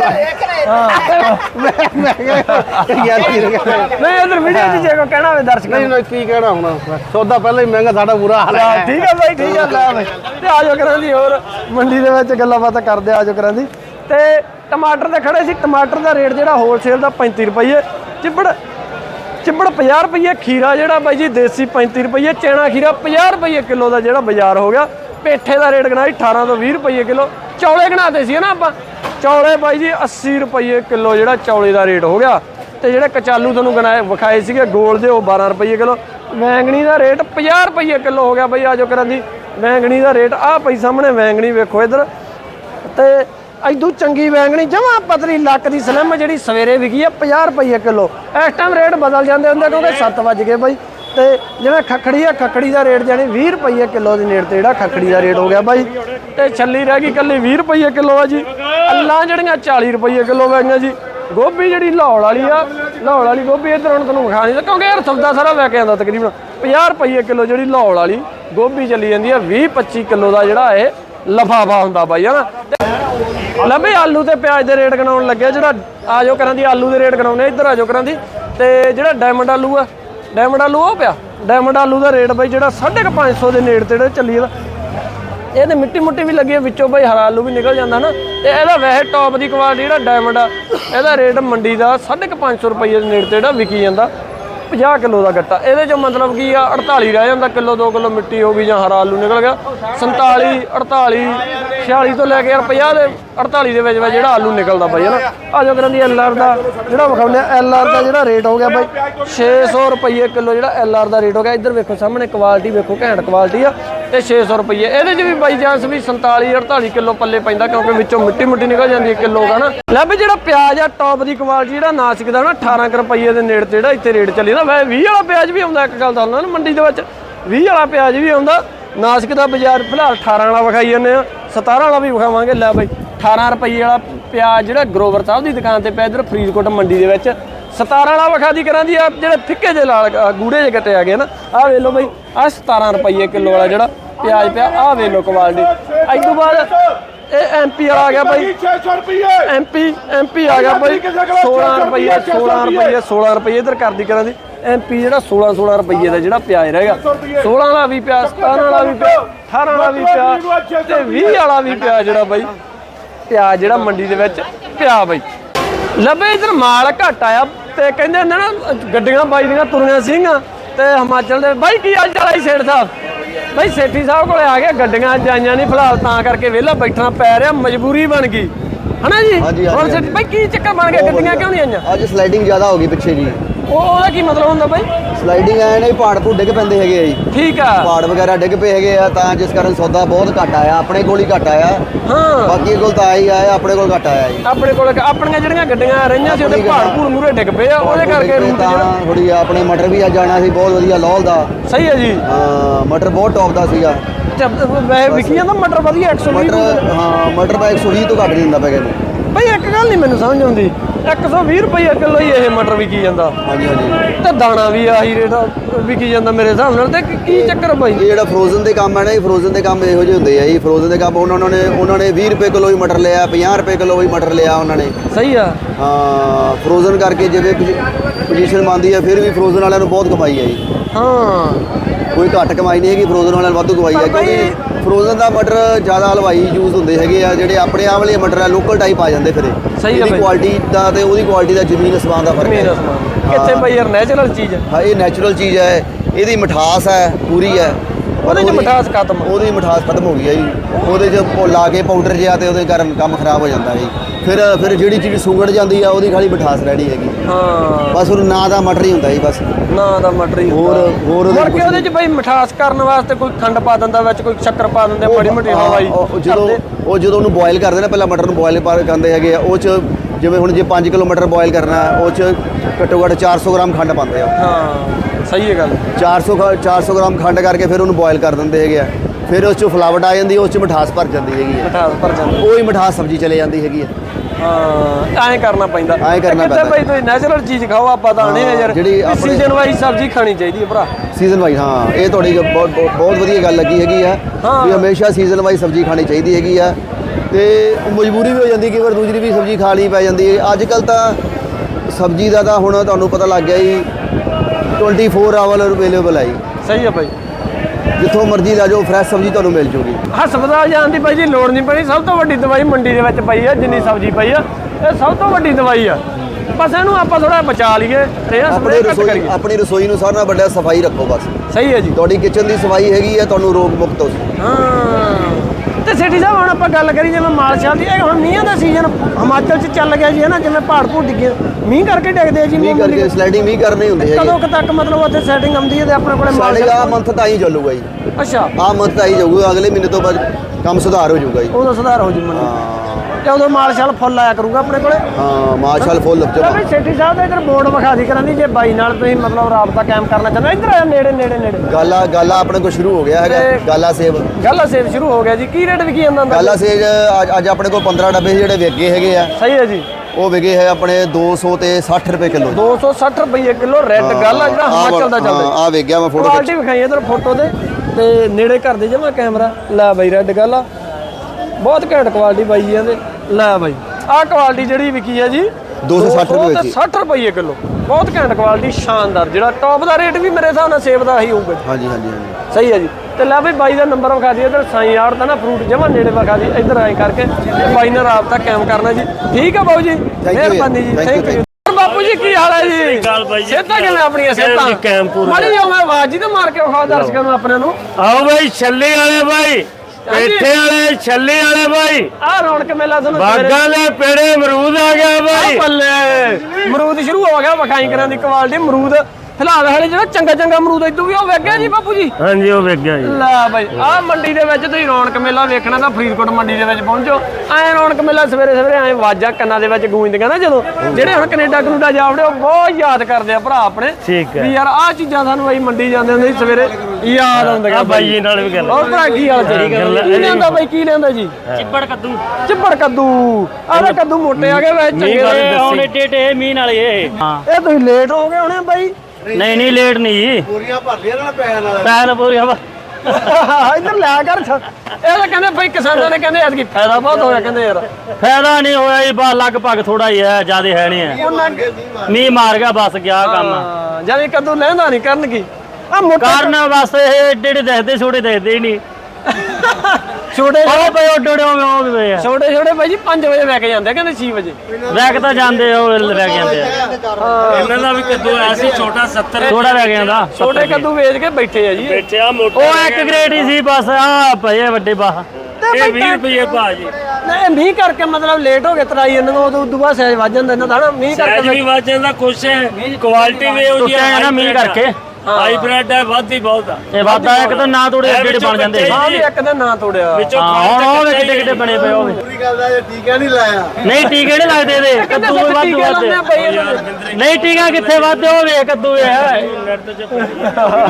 ਨਹੀਂ ਇਧਰ ਵੀਡੀਓ 'ਚ ਜੇ ਕੋ ਕਹਿਣਾ ਹੋਵੇ ਦਰਸ਼ਕਾਂ ਨਹੀਂ ਨੂੰ। ਨਹੀਂ ਕੀ ਕਹਿਣਾ ਹੁਣ? ਸੌਦਾ ਪਹਿਲਾਂ ਹੀ ਮਹਿੰਗਾ ਸਾਡਾ ਬੁਰਾ ਹਾਲ ਹਾਂ, ਹੈ ਠੀਕ ਆ ਬਾਈ ਠੀਕ ਆ ਲੈ ਬਾਈ ਤੇ ਆਜੋ ਕਰਾਂ ਦੀ ਹੋਰ ਮੰਡੀ ਦੇ ਵਿੱਚ ਗੱਲਾਂ ਬਾਤਾਂ ਕਰਦੇ ਆ, ਆਜੋ ਕਰਾਂ ਦੀ ਤੇ ਟਮਾਟਰ ਦੇ ਖੜੇ ਸੀ। ਟਮਾਟਰ ਦਾ ਰੇਟ ਜਿਹੜਾ ਹੋਲਸੇਲ ਦਾ 35 ਰੁਪਏ ਚਿੱਬੜ ਚਿੱਬੜ 50 ਰੁਪਏ ਖੀਰਾ ਜਿਹੜਾ ਬਾਈ ਜੀ ਦੇਸੀ 35 ਰੁਪਏ ਚੈਣਾ ਖੀਰਾ 50 ਰੁਪਏ ਕਿਲੋ ਦਾ ਜਿਹੜਾ ਬਾਜ਼ਾਰ ਹੋ ਗਿਆ। ਪੇਠੇ ਦਾ ਰੇਟ ਗਣਾ 18 ਤੋਂ 20 ਰੁਪਏ ਕਿਲੋ। ਚੌਲੇ ਗਣਾਤੇ ਸੀ ਨਾ ਆਪਾਂ। ਚੌਲੇ ਬਾਈ ਜੀ 80 ਰੁਪਏ ਕਿਲੋ ਜਿਹੜਾ ਚੌਲੇ ਦਾ ਰੇਟ ਹੋ ਗਿਆ। ਤੇ ਜਿਹੜੇ ਕਚਾਲੂ ਤੁਹਾਨੂੰ ਗਣਾਏ, ਵਿਖਾਏ ਸੀਗੇ, ਗੋਲ ਦੇ ਉਹ 12 ਰੁਪਏ ਕਿਲੋ। ਵੈਂਗਣੀ ਦਾ ਰੇਟ 50 ਰੁਪਏ ਕਿਲੋ ਹੋ ਗਿਆ ਬਾਈ ਆਜੋ ਕਰਨ ਦੀ। ਵੈਂਗਣੀ ਦਾ ਰੇਟ ਆਹ ਪਈ ਸਾਹਮਣੇ, ਵੈਂਗਣੀ ਵੇਖੋ ਇਧਰ। ਤੇ ਐਦੂ ਚੰਗੀ ਵੈਂਗਣੀ ਜਮਾ ਪਤਲੀ ਲੱਕ ਦੀ ਸਲਿਮ ਜਿਹੜੀ ਸਵੇਰੇ ਵਿਕੀ ਆ 50 ਰੁਪਏ ਕਿਲੋ। ਇਸ ਟਾਈਮ ਰੇਟ ਬਦਲ ਜਾਂਦੇ ਹੁੰਦੇ ਕਿਉਂਕਿ 7 ਵੱਜ ਗਏ ਬਾਈ। ਤੇ ਜਿਵੇਂ ਖੱਖੜੀ ਆ, ਖੱਖੜੀ ਦਾ ਰੇਟ ਜਾਨੀ 20 ਰੁਪਏ ਕਿਲੋ ਦੇ ਨੇੜ ਤੇ ਜਿਹੜਾ ਖੱਖੜੀ ਦਾ ਰੇਟ ਹੋ ਗਿਆ ਬਾਈ। ਤੇ ਛੱਲੀ ਰਹਿ ਗਈ ਕੱਲੀ 20 ਰੁਪਏ ਕਿਲੋ ਆ ਜੀ। ਅੱਲਾਂ ਜਿਹੜੀਆਂ 40 ਰੁਪਏ ਕਿਲੋ ਵੈਗੀਆਂ ਜੀ। ਗੋਭੀ ਜਿਹੜੀ ਲਾਹੌਲ ਵਾਲੀ ਆ, ਲਾਹੌਲ ਵਾਲੀ ਗੋਭੀ ਇੱਧਰ ਹੁਣ ਤੁਹਾਨੂੰ ਵਿਖਾ ਨਹੀਂ ਕਿਉਂਕਿ ਯਾਰ ਸੌਦਾ ਸਾਰਾ ਲੈ ਕੇ ਆਉਂਦਾ ਤਕਰੀਬਨ। 50 ਰੁਪਏ ਕਿਲੋ ਜਿਹੜੀ ਲਾਹੌਲ ਵਾਲੀ ਗੋਭੀ ਚੱਲੀ ਜਾਂਦੀ ਆ 20 25 ਕਿਲੋ ਦਾ ਜਿਹੜਾ ਇਹ ਲਫਾਫਾ ਹੁੰਦਾ ਬਾਈ ਹਨਾ ਤੇ ਆਲੂ ਤੇ ਪਿਆਜ਼ ਦੇ ਰੇਟ ਗਣਾਉਣ ਲੱਗਿਆ, ਜਿਹੜਾ ਆਜੋ ਕਰਾਂ ਦੀ ਆਲੂ ਦੇ ਰੇਟ ਗਣਾਉਣੇ ਇੱਧਰ ਆਜੋ ਕਰਾਂ ਦੀ। ਤੇ ਜਿਹੜਾ ਡਾਇਮੰਡ ਆਲੂ ਆ ਡਾਇਮੰਡ ਆਲੂ ਉਹ ਪਿਆ। ਡਾਇਮੰਡ ਆਲੂ ਦਾ ਰੇਟ ਬਈ ਜਿਹੜਾ 550 ਦੇ ਨੇੜੇ ਤੇੜੇ ਚੱਲੀ ਇਹਦਾ ਇਹ ਤੇ ਮਿੱਟੀ ਮੁੱਟੀ ਵੀ ਲੱਗੀ ਵਿੱਚੋਂ ਬਈ ਹਰਾ ਆਲੂ ਵੀ ਨਿਕਲ ਜਾਂਦਾ ਨਾ। ਤੇ ਇਹਦਾ ਵੈਸੇ ਟੌਪ ਦੀ ਕੁਆਲਿਟੀ ਜਿਹੜਾ ਡਾਇਮੰਡ ਆ, ਇਹਦਾ ਰੇਟ ਮੰਡੀ ਦਾ 550 ਰੁਪਏ ਦੇ ਨੇੜੇ ਤੇ ਜਿਹੜਾ ਵਿਕੀ ਜਾਂਦਾ। 50 ਕਿਲੋ ਦਾ ਗੱਟਾ। ਇਹਦੇ ਚ ਮਤਲਬ ਕੀ ਆ 48 ਰਹਿ ਜਾਂਦਾ ਕਿਲੋ 2 ਕਿਲੋ ਮਿੱਟੀ ਹੋ ਗਈ ਜਾਂ ਹਰਾ ਆਲੂ ਨਿਕਲ ਗਿਆ। 47 48 46 ਤੋਂ ਲੈ ਕੇ ਯਾਰ 50 ਦੇ 48 ਦੇ ਵਿੱਚ ਵਿੱਚ ਜਿਹੜਾ ਆਲੂ ਨਿਕਲਦਾ ਬਾਈ ਹਨਾ ਆ ਜੋ ਕਰਾਂ ਦੀ ਐਲਆਰ ਦਾ ਜਿਹੜਾ ਵਿਖਾਉਂਦੇ ਆ ਐਲਆਰ ਦਾ ਜਿਹੜਾ ਰੇਟ ਹੋ ਗਿਆ ਬਾਈ 600 ਰੁਪਏ ਕਿਲੋ ਜਿਹੜਾ ਐਲਆਰ ਦਾ ਰੇਟ ਹੋ ਗਿਆ। ਇੱਧਰ ਵੇਖੋ ਸਾਹਮਣੇ ਕੁਆਲਿਟੀ ਵੇਖੋ, ਘੈਂਟ ਕੁਆਲਿਟੀ ਆ। ਤੇ 600 ਰੁਪਏ ਇਹਦੇ 'ਚ ਵੀ ਬਾਈ ਚਾਂਸ ਵੀ 47 48 ਕਿਲੋ ਪੱਲੇ ਪੈਂਦਾ ਕਿਉਂਕਿ ਵਿੱਚੋਂ ਮਿੱਟੀ ਮੁੱਟੀ ਨਿਕਲ ਜਾਂਦੀ ਹੈ ਕਿਲੋ ਦਾ ਨਾ। ਲੈ ਵੀ ਜਿਹੜਾ ਪਿਆਜ਼ ਆ ਟੌਪ ਦੀ ਕੁਆਲਿਟੀ ਜਿਹੜਾ ਨਾਸਿਕ ਦਾ ਨਾ 18 ਕੁ ਰੁਪਏ ਦੇ ਨੇੜੇ ਤੇ ਜਿਹੜਾ ਇੱਥੇ ਰੇਟ ਚੱਲੀ ਨਾ ਵੈਸੇ 20 ਵਾਲਾ ਪਿਆਜ਼ ਵੀ ਆਉਂਦਾ ਇੱਕ ਗੱਲ ਦੱਸਣਾ ਨਾ ਮੰਡੀ ਦੇ ਵਿੱਚ 20 ਵਾਲਾ ਪਿਆਜ਼ ਵੀ ਆਉਂਦਾ। ਨਾਸਿਕ ਦਾ ਬਾਜ਼ਾਰ ਫਿਲਹਾਲ 18 ਵਾਲਾ ਵਿਖਾਈ ਜਾਂਦੇ ਆ 17 ਵਾਲਾ ਵੀ ਵਿਖਾਵਾਂਗੇ। ਲੈ ਬਾਈ 18 ਰੁਪਏ ਵਾਲਾ ਪਿਆਜ਼ ਜਿਹੜਾ ਗਰੋਵਰ ਸਾਹਿਬ ਦੀ ਦੁਕਾਨ ਤੇ ਪਿਆ ਇਧਰ ਫਰੀਦਕੋਟ ਮੰਡੀ ਦੇ ਵਿੱਚ। 17 ਵਾਲਾ ਵਿਖਾ ਦੀ ਕਰਾਂ ਦੀ ਆ ਜਿਹੜੇ ਫਿੱਕੇ ਜਿਹੇ ਲਾਲ ਅ, ਗੂੜੇ ਜਿਹੇ ਕੱਟੇ ਆ ਗਏ ਨਾ। ਆਹ ਵੇਖ ਲਓ ਬਈ ਆਹ 17 ਰੁਪਏ ਕਿਲੋ ਵਾਲਾ ਜਿਹੜਾ ਪਿਆਜ਼ ਪਿਆ ਆ ਵੇਖ ਲਓ ਕੁਆਲਿਟੀ। ਅੱਜ ਤੋਂ ਬਾਅਦ ਇਹ ਐਮਪੀ ਵਾਲਾ ਆ ਗਿਆ ਬਾਈ। 600 ਰੁਪਏ ਐਮਪੀ ਐਮਪੀ ਆ ਗਿਆ ਬਾਈ। 16 ਰੁਪਏ 16 ਰੁਪਏ 16 ਰੁਪਏ ਇਧਰ ਕਰਦੀ ਕਰਾਂ ਦੀ। ਐਮਪੀ ਜਿਹੜਾ 16 16 ਰੁਪਏ ਦਾ ਜਿਹੜਾ ਪਿਆਜ਼ ਰਹੇਗਾ 16 ਵਾਲਾ ਵੀ ਪਿਆ 17 ਵਾਲਾ ਵੀ ਪਿਆ 18 ਵਾਲਾ ਵੀ ਪਿਆ ਤੇ 20 ਵਾਲਾ ਵੀ ਪਿਆ ਜਿਹੜਾ ਬਾਈ। ਪਿਆਜ਼ ਜਿਹੜਾ ਮੰਡੀ ਦੇ ਵਿੱਚ ਪਿਆ ਬਾਈ। ਲੱਭੇ ਇਧਰ ਮਾਲ ਘਟ ਆਇਆ ਤੇ ਕਹਿੰਦੇ ਨਾ ਗੱਡੀਆਂ ਬਾਈ ਦੀਆਂ ਤੁਰੀਆਂ ਸੀਗੀਆਂ ਤੇ ਹਿਮਾਚਲ ਦੇ ਬਾਈ ਕੀ ਹਾਲ ਚਾਲ ਹੈ ਸੇਠ ਸਾਹਿਬ? ਬਾਈ ਸੇਠੀ ਸਾਹਿਬ ਕੋਲੇ ਆ ਗਿਆ ਗੱਡੀਆਂ ਜਾਈਆਂ ਨਹੀਂ ਫਿਲਹਾਲ ਤਾਂ ਕਰਕੇ ਵਿਹਲਾ ਬੈਠਣਾ ਪੈ ਰਿਹਾ ਮਜਬੂਰੀ ਬਣ ਗਈ। ਹਨਾ ਜੀ? ਹਾਂਜੀ, ਹੋਰ ਸੇਠੀ ਬਾਈ ਕੀ ਚੱਕਰ ਬਣ ਗਿਆ? ਗੱਡੀਆਂ ਕਿਉਂ ਨਹੀਂ ਆਈਆਂ? ਅੱਜ ਸਲਾਈਡਿੰਗ ਜ਼ਿਆਦਾ ਹੋ ਗਈ ਪਿੱਛੇ ਜੀ। ਉਹ ਉਹਦਾ ਕੀ ਮਤਲਬ ਹੁੰਦਾ ਬਾਈ? ਸਲਾਈਡਿੰਗ ਆਏ ਨੇ ਪਹਾੜ ਤੋਂ ਡਿੱਗ ਪੈਂਦੇ ਹੈਗੇ ਆ ਜੀ। ਠੀਕ ਆ। ਪਹਾੜ ਵਗੈਰਾ ਡਿੱਗ ਪਏ ਹੈਗੇ ਆ ਤਾਂ ਜਿਸ ਕਾਰਨ ਸੌਦਾ ਬਹੁਤ ਘੱਟ ਆਇਆ ਆਪਣੇ ਕੋਲ ਹੀ ਘੱਟ ਆਇਆ। ਹਾਂ। ਬਾਕੀ ਕੋਲ ਤਾਂ ਆਈ ਆਇਆ ਆਪਣੇ ਕੋਲ ਘੱਟ ਆਇਆ ਜੀ। ਆਪਣੇ ਕੋਲ ਆਪਣੀਆਂ ਜਿਹੜੀਆਂ ਗੱਡੀਆਂ ਰਹੀਆਂ ਸੀ ਉਹਦੇ ਪਹਾੜ ਪੂੜ ਮੂਰੇ ਡਿੱਗ ਪਏ ਆ ਉਹਦੇ ਕਰਕੇ ਰੂਟ ਤਾਂ ਜਿਹੜਾ ਥੋੜੀ ਆਪਣੇ ਮਟਰ ਵੀ ਆ ਜਾਣਾ ਸੀ ਬਹੁਤ ਵਧੀਆ ਲੋਲ ਦਾ। ਸਹੀ ਹੈ ਜੀ। ਹਾਂ ਮਟਰ ਬਹੁਤ ਟੌਪ ਦਾ ਸੀਗਾ। ਚੱਲ, ਵੈਸੇ ਵਿਕੀ ਜਾਂਦਾ ਮਟਰ ਵਧੀਆ 120 ਮਟਰ ਹਾਂ ਮਟਰ ਦਾ 120 ਤੋਂ ਘੱਟ ਨਹੀਂ ਦਿੰਦਾ ਪੈਗੇ ਬਈ ਇੱਕ ਗੱਲ ਨਹੀਂ ਮੈਨੂੰ ਸਮਝ ਆਉਂਦੀ। 120 ਰੁਪਏ ਕਿਲੋ ਹੀ ਇਹ ਮਟਰ ਵਿਕੀ ਜਾਂਦਾ। ਹਾਂਜੀ ਹਾਂਜੀ। ਤੇ ਦਾਣਾ ਵੀ ਆਹੀ ਰੇਟ ਵਿਕੀ ਜਾਂਦਾ ਮੇਰੇ ਹਿਸਾਬ ਨਾਲ। ਤੇ ਕੀ- ਚੱਕਰ ਬਾਈ? ਇਹ ਜਿਹੜਾ ਫਰੋਜ਼ਨ ਦੇ ਕੰਮ ਹੈ ਨਾ ਇਹ ਫਰੋਜ਼ਨ ਦੇ ਕੰਮ ਇਹੋ ਜਿਹੇ ਹੁੰਦੇ ਆ ਜੀ। ਫਰੋਜ਼ਨ ਦੇ ਕੰਮ ਉਹਨਾਂ ਨੇ ਉਹਨਾਂ ਨੇ 20 ਰੁਪਏ ਕਿਲੋ ਹੀ ਮਟਰ ਲਿਆ 50 ਰੁਪਏ ਕਿਲੋ ਹੀ ਮਟਰ ਲਿਆ ਉਹਨਾਂ ਨੇ। ਸਹੀ ਆ। ਹਾਂ ਫਰੋਜ਼ਨ ਕਰਕੇ ਜਿਵੇਂ ਪੋਜੀਸ਼ਨ ਮੰਨਦੀ ਹੈ ਫਿਰ ਵੀ ਫਰੋਜ਼ਨ ਵਾਲਿਆਂ ਨੂੰ ਬਹੁਤ ਕਮਾਈ ਹੈ ਜੀ। ਹਾਂ। ਕੋਈ ਘੱਟ ਕਮਾਈ ਨਹੀਂ ਹੈਗੀ ਫਰੋਜ਼ਨ ਵਾਲਿਆਂ ਨੂੰ ਵਾਧੂ ਕਮਾਈ ਬਾਈ- ਕਿਉਂਕਿ ਫਰੋਜ਼ਨ ਦਾ ਮਟਰ ਜ਼ਿਆਦਾ ਹਲਵਾਈ ਯੂਜ਼ ਹੁੰਦੇ ਹੈਗੇ ਆ ਜਿਹੜੇ ਆਪਣੇ ਆਹ ਵਾਲੇ ਮਟਰ ਆ ਲੋਕਲ ਟਾਈਪ ਆ ਜਾਂਦੇ ਫਿਰੇ ਸਹੀ ਇਹਦੀ ਬਾਈ। ਕੁਆਲਿਟੀ ਦਾ ਤੇ ਉਹਦੀ ਕੁਆਲਿਟੀ ਦਾ ਜ਼ਮੀਨ ਅਸਮਾਨ ਦਾ ਫ਼ਰਕ ਹੈ। ਮੇਰਾ ਸਮਾਨ ਕਿੱਥੇ ਬਈ ਯਾਰ ਨੈਚੁਰਲ ਚੀਜ਼ ਹੈ। ਹਾਂ ਇਹ ਨੈਚੁਰਲ ਚੀਜ਼ ਹੈ ਇਹਦੀ ਮਿਠਾਸ ਹੈ ਪੂਰੀ ਹੈ। ਪਰ ਉਹਦੇ 'ਚ ਉਹਦੀ- ਮਿਠਾਸ ਖਤਮ। ਉਹਦੀ ਮਿਠਾਸ ਖਤਮ ਹੋ ਗਈ ਹੈ ਜੀ। ਉਹਦੇ 'ਚ ਉਹ ਲਾ ਕੇ ਪਾਊਡਰ ਜਿਹਾ ਤੇ ਉਹਦੇ ਕਾਰਨ ਕੰਮ ਖਰਾਬ ਹੋ ਜਾਂਦਾ ਜੀ। ਫਿਰ ਫਿਰ ਜਿਹੜੀ ਚੀਜ਼ ਸੁੰਗੜ ਜਾਂਦੀ ਆ ਉਹਦੀ ਖਾਲੀ ਮਿਠਾਸ ਰਹਿਣੀ ਹੈਗੀ। ਹਾਂ। ਬਸ ਉਹ ਨਾਂ ਦਾ ਮਟਰ ਹੀ ਹੁੰਦਾ ਜੀ ਬਸ। ਨਾ ਦਾ ਮਟਰ ਹੀ ਹੋਰ-। ਹੋਰ ਉਹਦੇ ਮੁੜ ਕੁਛ ਕੇ ਉਹਦੇ ਚ ਬਈ ਮਿਠਾਸ ਕਰਨ ਵਾਸਤੇ ਕੋਈ ਖੰਡ ਪਾ ਦਿੰਦਾ ਵਿੱਚ ਕੋਈ ਸ਼ੱਕਰ ਪਾ ਦਿੰਦੇ ਬੜੀ ਮੋਟੀ ਹਵਾਈ ਜਦੋਂ ਉਹ ਜਦੋਂ ਉਹਨੂੰ ਬੋਇਲ ਕਰਦੇ ਨੇ ਪਹਿਲਾਂ ਮਟਰ ਨੂੰ ਬੋਇਲ ਪਾ ਕਰਦੇ ਹੈਗੇ ਆ ਉਹ 'ਚ ਜਿਵੇਂ ਹੁਣ ਜੇ 5 ਕਿਲੋ ਮਟਰ ਬੋਇਲ ਕਰਨਾ ਉਹ 'ਚ ਘੱਟੋ ਘੱਟ 400 ਗ੍ਰਾਮ ਖੰਡ ਪਾਉਂਦੇ ਆ। ਹਾਂ ਸਹੀ ਹੈ ਗੱਲ। 400 ਖ- 400 ਗ੍ਰਾਮ ਖੰਡ ਕਰਕੇ ਫਿਰ ਉਹਨੂੰ ਬੋਇਲ ਕਰ ਦਿੰਦੇ ਹੈਗੇ ਆ। ਫਿਰ ਉਸ 'ਚ ਫਲਾਵਟ ਆ ਜਾਂਦੀ ਉਸ 'ਚ ਮਿਠਾਸ ਭਰ ਜਾਂਦੀ ਹੈਗੀ ਮਿਠਾਸ ਭਰ ਜਾਂਦੀ ਉਹ ਹੀ ਮਿਠਾਸ ਸਬਜ਼ੀ ਚਲੇ ਜਾਂਦੀ ਹੈਗੀ ਹਾਂ ਐਂ ਕਰਨਾ ਪੈਂਦਾ। ਐਂ ਕਰਨਾ ਪੈਂਦਾ। ਬਈ ਤੁਸੀਂ ਨੈਚੁਰਲ ਚੀਜ਼ ਖਾਓ ਆਪਾਂ ਤਾਂ ਨਹੀਂ ਹਾਂ, ਯਾਰ। ਜਿਹੜੀ ਸੀਜ਼ਨ ਵਾਈਜ਼ ਸਬਜ਼ੀ ਖਾਣੀ ਚਾਹੀਦੀ ਹੈ ਭਰਾ। ਸੀਜ਼ਨ ਵਾਈਜ਼ ਹਾਂ ਇਹ ਤੁਹਾਡੀ ਬਹੁਤ ਬਹੁਤ- ਵਧੀਆ ਗੱਲ ਲੱਗੀ ਹੈਗੀ ਆ ਹਾਂ। ਵੀ ਹਮੇਸ਼ਾ ਸੀਜ਼ਨ ਵਾਈਜ਼ ਸਬਜ਼ੀ ਖਾਣੀ ਚਾਹੀਦੀ ਹੈਗੀ ਆ। ਤੇ ਮਜਬੂਰੀ ਵੀ ਹੋ ਜਾਂਦੀ ਕਿ ਵਾਰ ਦੂਸਰੀ ਵੀ ਸਬਜ਼ੀ ਖਾਣੀ ਪੈ ਜਾਂਦੀ ਹੈ। ਅੱਜ ਕੱਲ ਤਾਂ ਸਬਜ਼ੀ ਦਾ ਤਾਂ ਹੁਣ ਤੁਹਾਨੂੰ ਪਤਾ ਲੱਗ ਗਿਆ ਜੀ 24 ਆਵਰ ਅਵੇਲੇਬਲ ਹੈ ਜੀ। ਸਹੀ ਹੈ ਬਾਈ ਜਿੱਥੋਂ ਮਰਜ਼ੀ ਲੈ ਜਾਓ ਫਰੈਸ਼ ਸਬਜ਼ੀ ਤੁਹਾਨੂੰ ਮਿਲ ਜੂਗੀ। ਹਸਪਤਾਲ ਜਾਣ ਦੀ ਬਾਈ ਜੀ ਲੋੜ ਨਹੀਂ ਪਈ ਸਭ ਤੋਂ ਵੱਡੀ ਦਵਾਈ ਮੰਡੀ ਦੇ ਵਿੱਚ ਪਈ ਆ ਜਿੰਨੀ ਸਬਜ਼ੀ ਪਈ ਆ ਇਹ ਸਭ ਤੋਂ ਵੱਡੀ ਦਵਾਈ ਆ। ਬਸ ਇਹਨੂੰ ਆਪਾਂ ਥੋੜਾ ਬਚਾ ਲਈਏ ਰੇਹਾਂ ਆਪਣੀ ਸਪਰੇਅ ਘੱਟ ਰਸੋਈ ਕਰੀਏ। ਆਪਣੀ ਰਸੋਈ ਨੂੰ ਸਾਰਿਆਂ ਨਾਲ ਵੱਡਾ ਸਫ਼ਾਈ ਰੱਖੋ ਬਸ। ਸਹੀ ਹੈ ਜੀ। ਤੁਹਾਡੀ ਕਿਚਨ ਦੀ ਸਫ਼ਾਈ ਹੈਗੀ ਆ ਤੁਹਾਨੂੰ ਰੋਗ ਮੁਕਤ ਹੋ ਹਾਂ। ਤੇ ਸੇਠੀ ਸਾਹਿਬ ਹੁਣ ਆਪਾਂ ਗੱਲ ਕਰੀ ਜਿਵੇਂ ਮਾਲਸ਼ਾਲ ਦੀ ਇਹ ਹੁਣ ਮੀਂਹਾਂ ਦਾ ਸੀਜ਼ਨ ਹਿਮਾਚਲ 'ਚ ਚੱਲ ਗਿਆ ਜੀ ਹੈ ਨਾ ਜਿਵੇਂ ਪਹਾੜ ਭੂੜ ਡਿੱਗੇ। ਮੀਂਹ ਕਰਕੇ ਡਿੱਗਦੇ ਆ ਜੀ ਮੀਂਹ। ਕਰਕੇ ਸਲਾਈਡਿੰਗ ਵੀ ਕਰਨੀ ਹੁੰਦੀ ਹੈਗੀ। ਕਦੋਂ ਕੁ ਤੱਕ ਮਤਲਬ ਉੱਥੇ ਸੈਟਿੰਗ ਆਉਂਦੀ ਹੈ ਤੇ ਆਪਣੇ ਕੋਲੇ ਆ ਮਾਲਸ਼ਾਲ ਮੰਥ ਤਾਂ ਹੀ ਚੱਲੂਗਾ ਜੀ। ਅੱਛਾ। ਆ ਮੰਥ ਤਾਂ ਹੀ ਜਾਊਗਾ ਅਗਲੇ ਮਹੀਨੇ ਤੋਂ ਬਾਅਦ ਕੰਮ ਸੁਧਾਰ ਹੋ ਜਾਊਗਾ ਜੀ। ਉਦੋਂ ਸੁਧਾਰ ਹੋ ਜੂ ਮੈਨੂੰ ਹਾਂ। ਤੇ ਉਦੋਂ ਮਾਲਸ਼ਾਲ ਫੁੱਲ ਆਇਆ ਕਰੂਗਾ ਆਪਣੇ ਕੋਲੇ। ਹਾਂ ਮਾਸ਼ਾਅੱਲ ਫੁੱਲ ਜਮਾ। ਵੀ ਸੇਠੀ ਸਾਹਿਬ ਦਾ ਇਧਰ ਬੋਰਡ ਵਿਖਾ ਦੀ ਕਰਾਂਦੀ ਜੇ ਬਾਈ ਨਾਲ ਤੁਸੀਂ ਮਤਲਬ ਰਾਬਤਾ ਕਾਇਮ ਕਰਨਾ ਚਾਹੁੰਦੇ ਹੋ, ਇੱਧਰ ਆ ਨੇੜੇ ਨੇੜੇ ਨੇੜੇ। ਗਾਲਾ ਗਾਲਾ ਆਪਣੇ ਕੋਲ ਸ਼ੁਰੂ ਹੋ ਗਿਆ ਹੈਗਾ ਤੇ- ਗਾਲਾ ਸੇਬ। ਗੱਲ ਸੇਵ ਸ਼ੁਰੂ ਹੋ ਗਿਆ ਜੀ ਕੀ ਰੇਟ ਵਿਕੀ ਜਾਂਦਾ ਹੁੰਦਾ ਗਾਲਾ ਸੇਬ ਅੱਜ- ਅੱਜ ਆਪਣੇ ਕੋਲ 15 ਡੱਬੇ ਸੀ ਜਿਹੜੇ ਵਿਕੇ ਹੈਗੇ ਆ। ਸਹੀ ਹੈ ਜੀ। ਉਹ ਵਿਕੇ ਹੈ ਆਪਣੇ 200 ਤੇ 60 ਰੁਪਏ ਕਿਲੋ। 260 ਰੁਪਏ ਕਿਲੋ ਰੈੱਡ ਗੱਲ ਜਿਹੜਾ ਹਿਮਾਚਲ ਦਾ ਚੱਲਦਾ ਆ ਵੇਖ ਗਿਆ ਮੈਂ ਫੋਟੋ ਕੁਆਲਿਟੀ ਵਿਖਾਈ ਇਧਰ ਫੋਟੋ ਤੇ ਤੇ ਨੇੜੇ ਕਰ ਦੇ ਜਮਾ ਕੈਮਰਾ। ਲੈ ਬਾਈ ਰੈੱਡ ਗੱਲ। ਬਹੁਤ ਘੈਂਟ ਕੁਆਲਿਟੀ ਬਾਈ ਜੀ ਇਹਦੇ। ਲੈ ਬਾਈ ਆਹ ਕੁਆਲਿਟੀ ਜਿਹੜੀ ਵਿਕੀ ਹੈ ਜੀ 260 ਰੁਪਏ ਦੀ। 60 ਰੁਪਏ ਕਿਲੋ। ਬਹੁਤ ਘੈਂਟ ਕੁਆਲਿਟੀ ਸ਼ਾਨਦਾਰ। ਜਿਹੜਾ ਟੌਪ ਦਾ ਰੇਟ ਵੀ ਮੇਰੇ ਹਿਸਾਬ ਨਾਲ ਸੇਬ ਦਾ ਹੀ ਹੋਊਗਾ ਹਾਂਜੀ ਹਾਂਜੀ ਹਾਂਜੀ। ਸਹੀ ਹੈ ਜੀ। ਤੇ ਲੈ ਬਈ ਬਾਈ ਦਾ ਨੰਬਰ ਵਿਖਾ ਦੀ ਇਧਰ ਸਾਈ ਆੜ ਤਾਂ ਨਾ ਫਰੂਟ ਜਮਾ ਨੇੜੇ ਵਿਖਾ ਦੀ ਇਧਰ ਐਂ ਕਰਕੇ ਤੇ ਬਾਈ ਨਾਲ ਰਾਬਤਾ ਕਾਇਮ ਕਰਨਾ ਜੀ। ਠੀਕ ਆ ਬਾਊ ਜੀ ਮਿਹਰਬਾਨੀ ਜੀ ਥੈਂਕ ਯੂ ਬਾਪੂ ਜੀ ਕੀ ਹਾਲ ਹੈ ਜੀ? ਅਕਾਲ ਬਾਈ ਜੀ। ਸਿਹਤਾਂ ਕਿਵੇਂ ਆਪਣੀਆਂ ਸਿਹਤਾਂ ਜੀ, ਕਾਇਮ ਪੂਰਾ। ਮਾੜੀ ਜਿਹੀ ਮੈਂ ਆਵਾਜ਼ ਜੀ ਤੇ ਮਾਰ ਕੇ ਦਰਸ਼ਕਾਂ ਨੂੰ ਆਪਣੇ ਨੂੰ। ਆਓ ਬਾਈ ਛੱਲੇ ਵਾਲੇ ਬਾਈ। ਪੇਠੇ ਵਾਲੇ ਛੱਲੇ ਵਾਲੇ ਬਾਈ। ਆਹ ਰੌਣਕ ਮੇਲਾ ਤੁਹਾਨੂੰ ਬਾਗਾਂ ਦੇ ਪੇੜੇ ਅਮਰੂਦ ਆ ਗਿਆ ਬਾਈ। ਬੱਲੇ ਅਮਰੂਦ ਸ਼ੁਰੂ ਹੋ ਗਿਆ ਵਿਖਾਈ ਕਰਾਂ ਦੀ ਕੁਆਲਿਟੀ ਅਮਰੂਦ ਫਿਲਹਾਲ ਹਲੇ ਜਿਹੜਾ ਚੰਗਾ ਚੰਗਾ ਅਮਰੂਦ ਇਦੋਂ ਵੀ ਉਹ ਵੇਖ ਗਿਆ ਜੀ ਬਾਪੂ ਜੀ? ਹਾਂਜੀ ਉਹ ਵੇਖ ਗਿਆ ਜੀ। ਲੈ ਬਾਈ ਆਹ ਮੰਡੀ ਦੇ ਵਿੱਚ ਤੁਸੀਂ ਰੌਣਕ ਮੇਲਾ ਵੇਖਣਾ ਤਾਂ ਫਰੀਦਕੋਟ ਮੰਡੀ ਦੇ ਵਿੱਚ ਪਹੁੰਚੋ। ਐ ਰੌਣਕ ਮੇਲਾ ਸਵੇਰੇ ਸਵੇਰੇ ਐ ਆਵਾਜ਼ਾਂ ਕੰਨਾਂ ਦੇ ਵਿੱਚ ਗੂੰਜਦੀਆਂ ਨਾ ਜਦੋਂ। ਜਿਹੜੇ ਹੁਣ ਕੈਨੇਡਾ ਕਨੂਡਾ ਜਾਵੜੇ ਉਹ ਬਹੁਤ ਯਾਦ ਕਰਦੇ ਆ ਭਰਾ ਆਪਣੇ। ਠੀਕ ਹੈ। ਵੀ ਯਾਰ ਆਹ ਚੀਜ਼ਾਂ ਸਾਨੂੰ ਬਾਈ ਮੰਡੀ ਜਾਂਦੇ ਹੁੰਦੇ ਸੀ ਸਵੇਰੇ ਯਾਦ ਆਉਂਦੀਆਂ ਆ ਬਾਈ ਜੀ ਨਾਲ ਵੀ ਗੱਲ ਹੋਰ ਭਰਾ ਕੀ ਹਾਲ ਚਾਲ ਗੱਲ- ਕੀ ਲੈਂਦਾ ਬਾਈ ਕੀ ਲੈਂਦਾ ਜੀ? ਚਿੱਬੜ ਕੱਦੂ। ਚਿੱਬੜ ਕੱਦੂ। ਆਹ ਕੱਦੂ ਮੋਟੇ ਆ ਗਏ ਵੈ ਚੰਗੇ ਇਹ ਦੱਸੀ। ਹੁਣ ਮੀਂਹ ਨਾਲ ਇਹ। ਹਾਂ ਇਹ ਤੁਸੀਂ ਲੇਟ ਹੋ ਗਏ ਹੋਣੇ ਬਾਈ। ਨਹੀਂ ਨਹੀਂ ਲੇਟ ਨਹੀਂ ਜੀ। ਪੂਰੀਆਂ ਭਰ ਲਿਆ ਨਾ ਪੈਣ ਨਾਲ। ਪੈਨ ਪੂਰੀ ਹਵਾ ਇੱਧਰ ਲੈ ਕਰ। ਛ- ਇਹ ਤਾਂ ਕਹਿੰਦੇ ਬਈ ਕਿਸਾਨਾਂ ਨੇ ਕਹਿੰਦੇ ਐਤਕੀ ਫਾਇਦਾ ਬਹੁਤ ਹੋਇਆ ਕਹਿੰਦੇ ਯਾਰ। ਫਾਇਦਾ ਨਹੀਂ ਹੋਇਆ ਜੀ ਬਾ ਲਗਭਗ ਥੋੜਾ ਹੀ ਹੈ ਜਿਆਦੇ ਹੈ ਨਹੀਂ ਹੈ। ਉਹਨਾਂ ਮੀਂਹ ਮਾਰ ਗਿਆ ਬਸ ਗਿਆ ਕੰਮ। ਹਾਂ ਜਿਵੇਂ ਕਦੋਂ ਲੈਂਦਾ ਨਹੀਂ ਕਰਨ ਕੀ? ਆ ਮੋਟਾ ਕਾਰਨ ਬਸ ਇਹ ਏਡੇ ਏਡੇ ਦੇਖਦੇ ਛੋਟੇ ਦੇਖਦੇ ਹੀ ਨਹੀਂ। ਛੋਟੇ ਉਹ ਓਡੇ ਉਹ ਵੀ ਪਏ ਆ। ਛੋਟੇ ਛੋਟੇ ਬਾਈ ਜੀ 5 ਵਜੇ ਲੈ ਕੇ ਜਾਂਦੇ ਆ, ਕਹਿੰਦੇ 6 ਵਜੇ। ਵੈਕ ਤਾਂ ਜਾਂਦੇ ਉਹ ਲੈ ਕੇ ਜਾਂਦੇ ਆ। ਇਹਨਾਂ ਦਾ ਵੀ ਕੱਦੂ ਐਸੀ ਛੋਟਾ 70 ਥੋੜਾ ਕੇ ਜਾਂਦਾ। ਛੋਟੇ ਕੱਦੂ ਵੇਚ ਕੇ ਬੈਠੇ ਆ ਜੀ। ਬੈਠਿਆ ਮੋਟਾ ਉਹ ਇੱਕ ਗ੍ਰੇਡ ਹੀ ਸੀ ਬਸ ਆ ਪਏ ਆ ਵੱਡੇ ਬਾਹ ਇਹ 20 ਰੁਪਏ ਭਾਜੀ ਨਹੀਂ ਮੀਂਹ ਕਰਕੇ ਮਤਲਬ ਲੇਟ ਹੋ ਗਏ ਤਰਾਈ ਇਹਨਾਂ ਨੂੰ ਉਦੋਂ ਦੁਬਾਰਾ ਸਾਈਜ਼ ਵੱਜ ਜਾਂਦਾ ਇਹਨਾਂ ਦਾ ਹਨਾ ਮੀਂਹ ਕਰਕੇ ਵੀ ਵੱਧ ਜਾਂਦਾ ਕੁਛ ਹੈ ਕੁਆਲਿਟੀ ਵੀ ਉਹ ਜੀ ਹੈ ਨਾ ਮੀਂਹ ਕਰਕੇ। ਹਾਈਬ੍ਰਿਡ ਹੈ ਵੱਧਦੀ ਬਹੁਤ ਆ। ਇਹ ਵਾਧਾ ਇੱਕ ਤਾਂ ਨਾ ਤੋੜੇ ਏਡੇ ਬਣ ਜਾਂਦੇ। ਹਾਂ ਵੀ ਇੱਕ ਦਿਨ ਨਾ ਤੋੜਿਆ। ਹਾਂ ਹੁਣ ਉਹ ਵੇ ਕਿੱਡੇ ਕਿੱਡੇ ਬਣੇ ਪਏ ਉਹ ਪੂਰੀ ਗੱਲ ਦਾ ਟੀਕਾ ਨਹੀਂ ਲਾਇਆ। ਨਹੀਂ ਟੀਕੇ ਨਹੀਂ ਲੱਗਦੇ ਇਹਦੇ। ਕੱਦੂ ਸੱਚ ਵੱਧ। ਵੱਧ। ਨਹੀਂ ਟੀਕਾ ਕਿੱਥੇ ਵੱਧ ਉਹ ਵੇ ਕੱਦੂ ਹੈ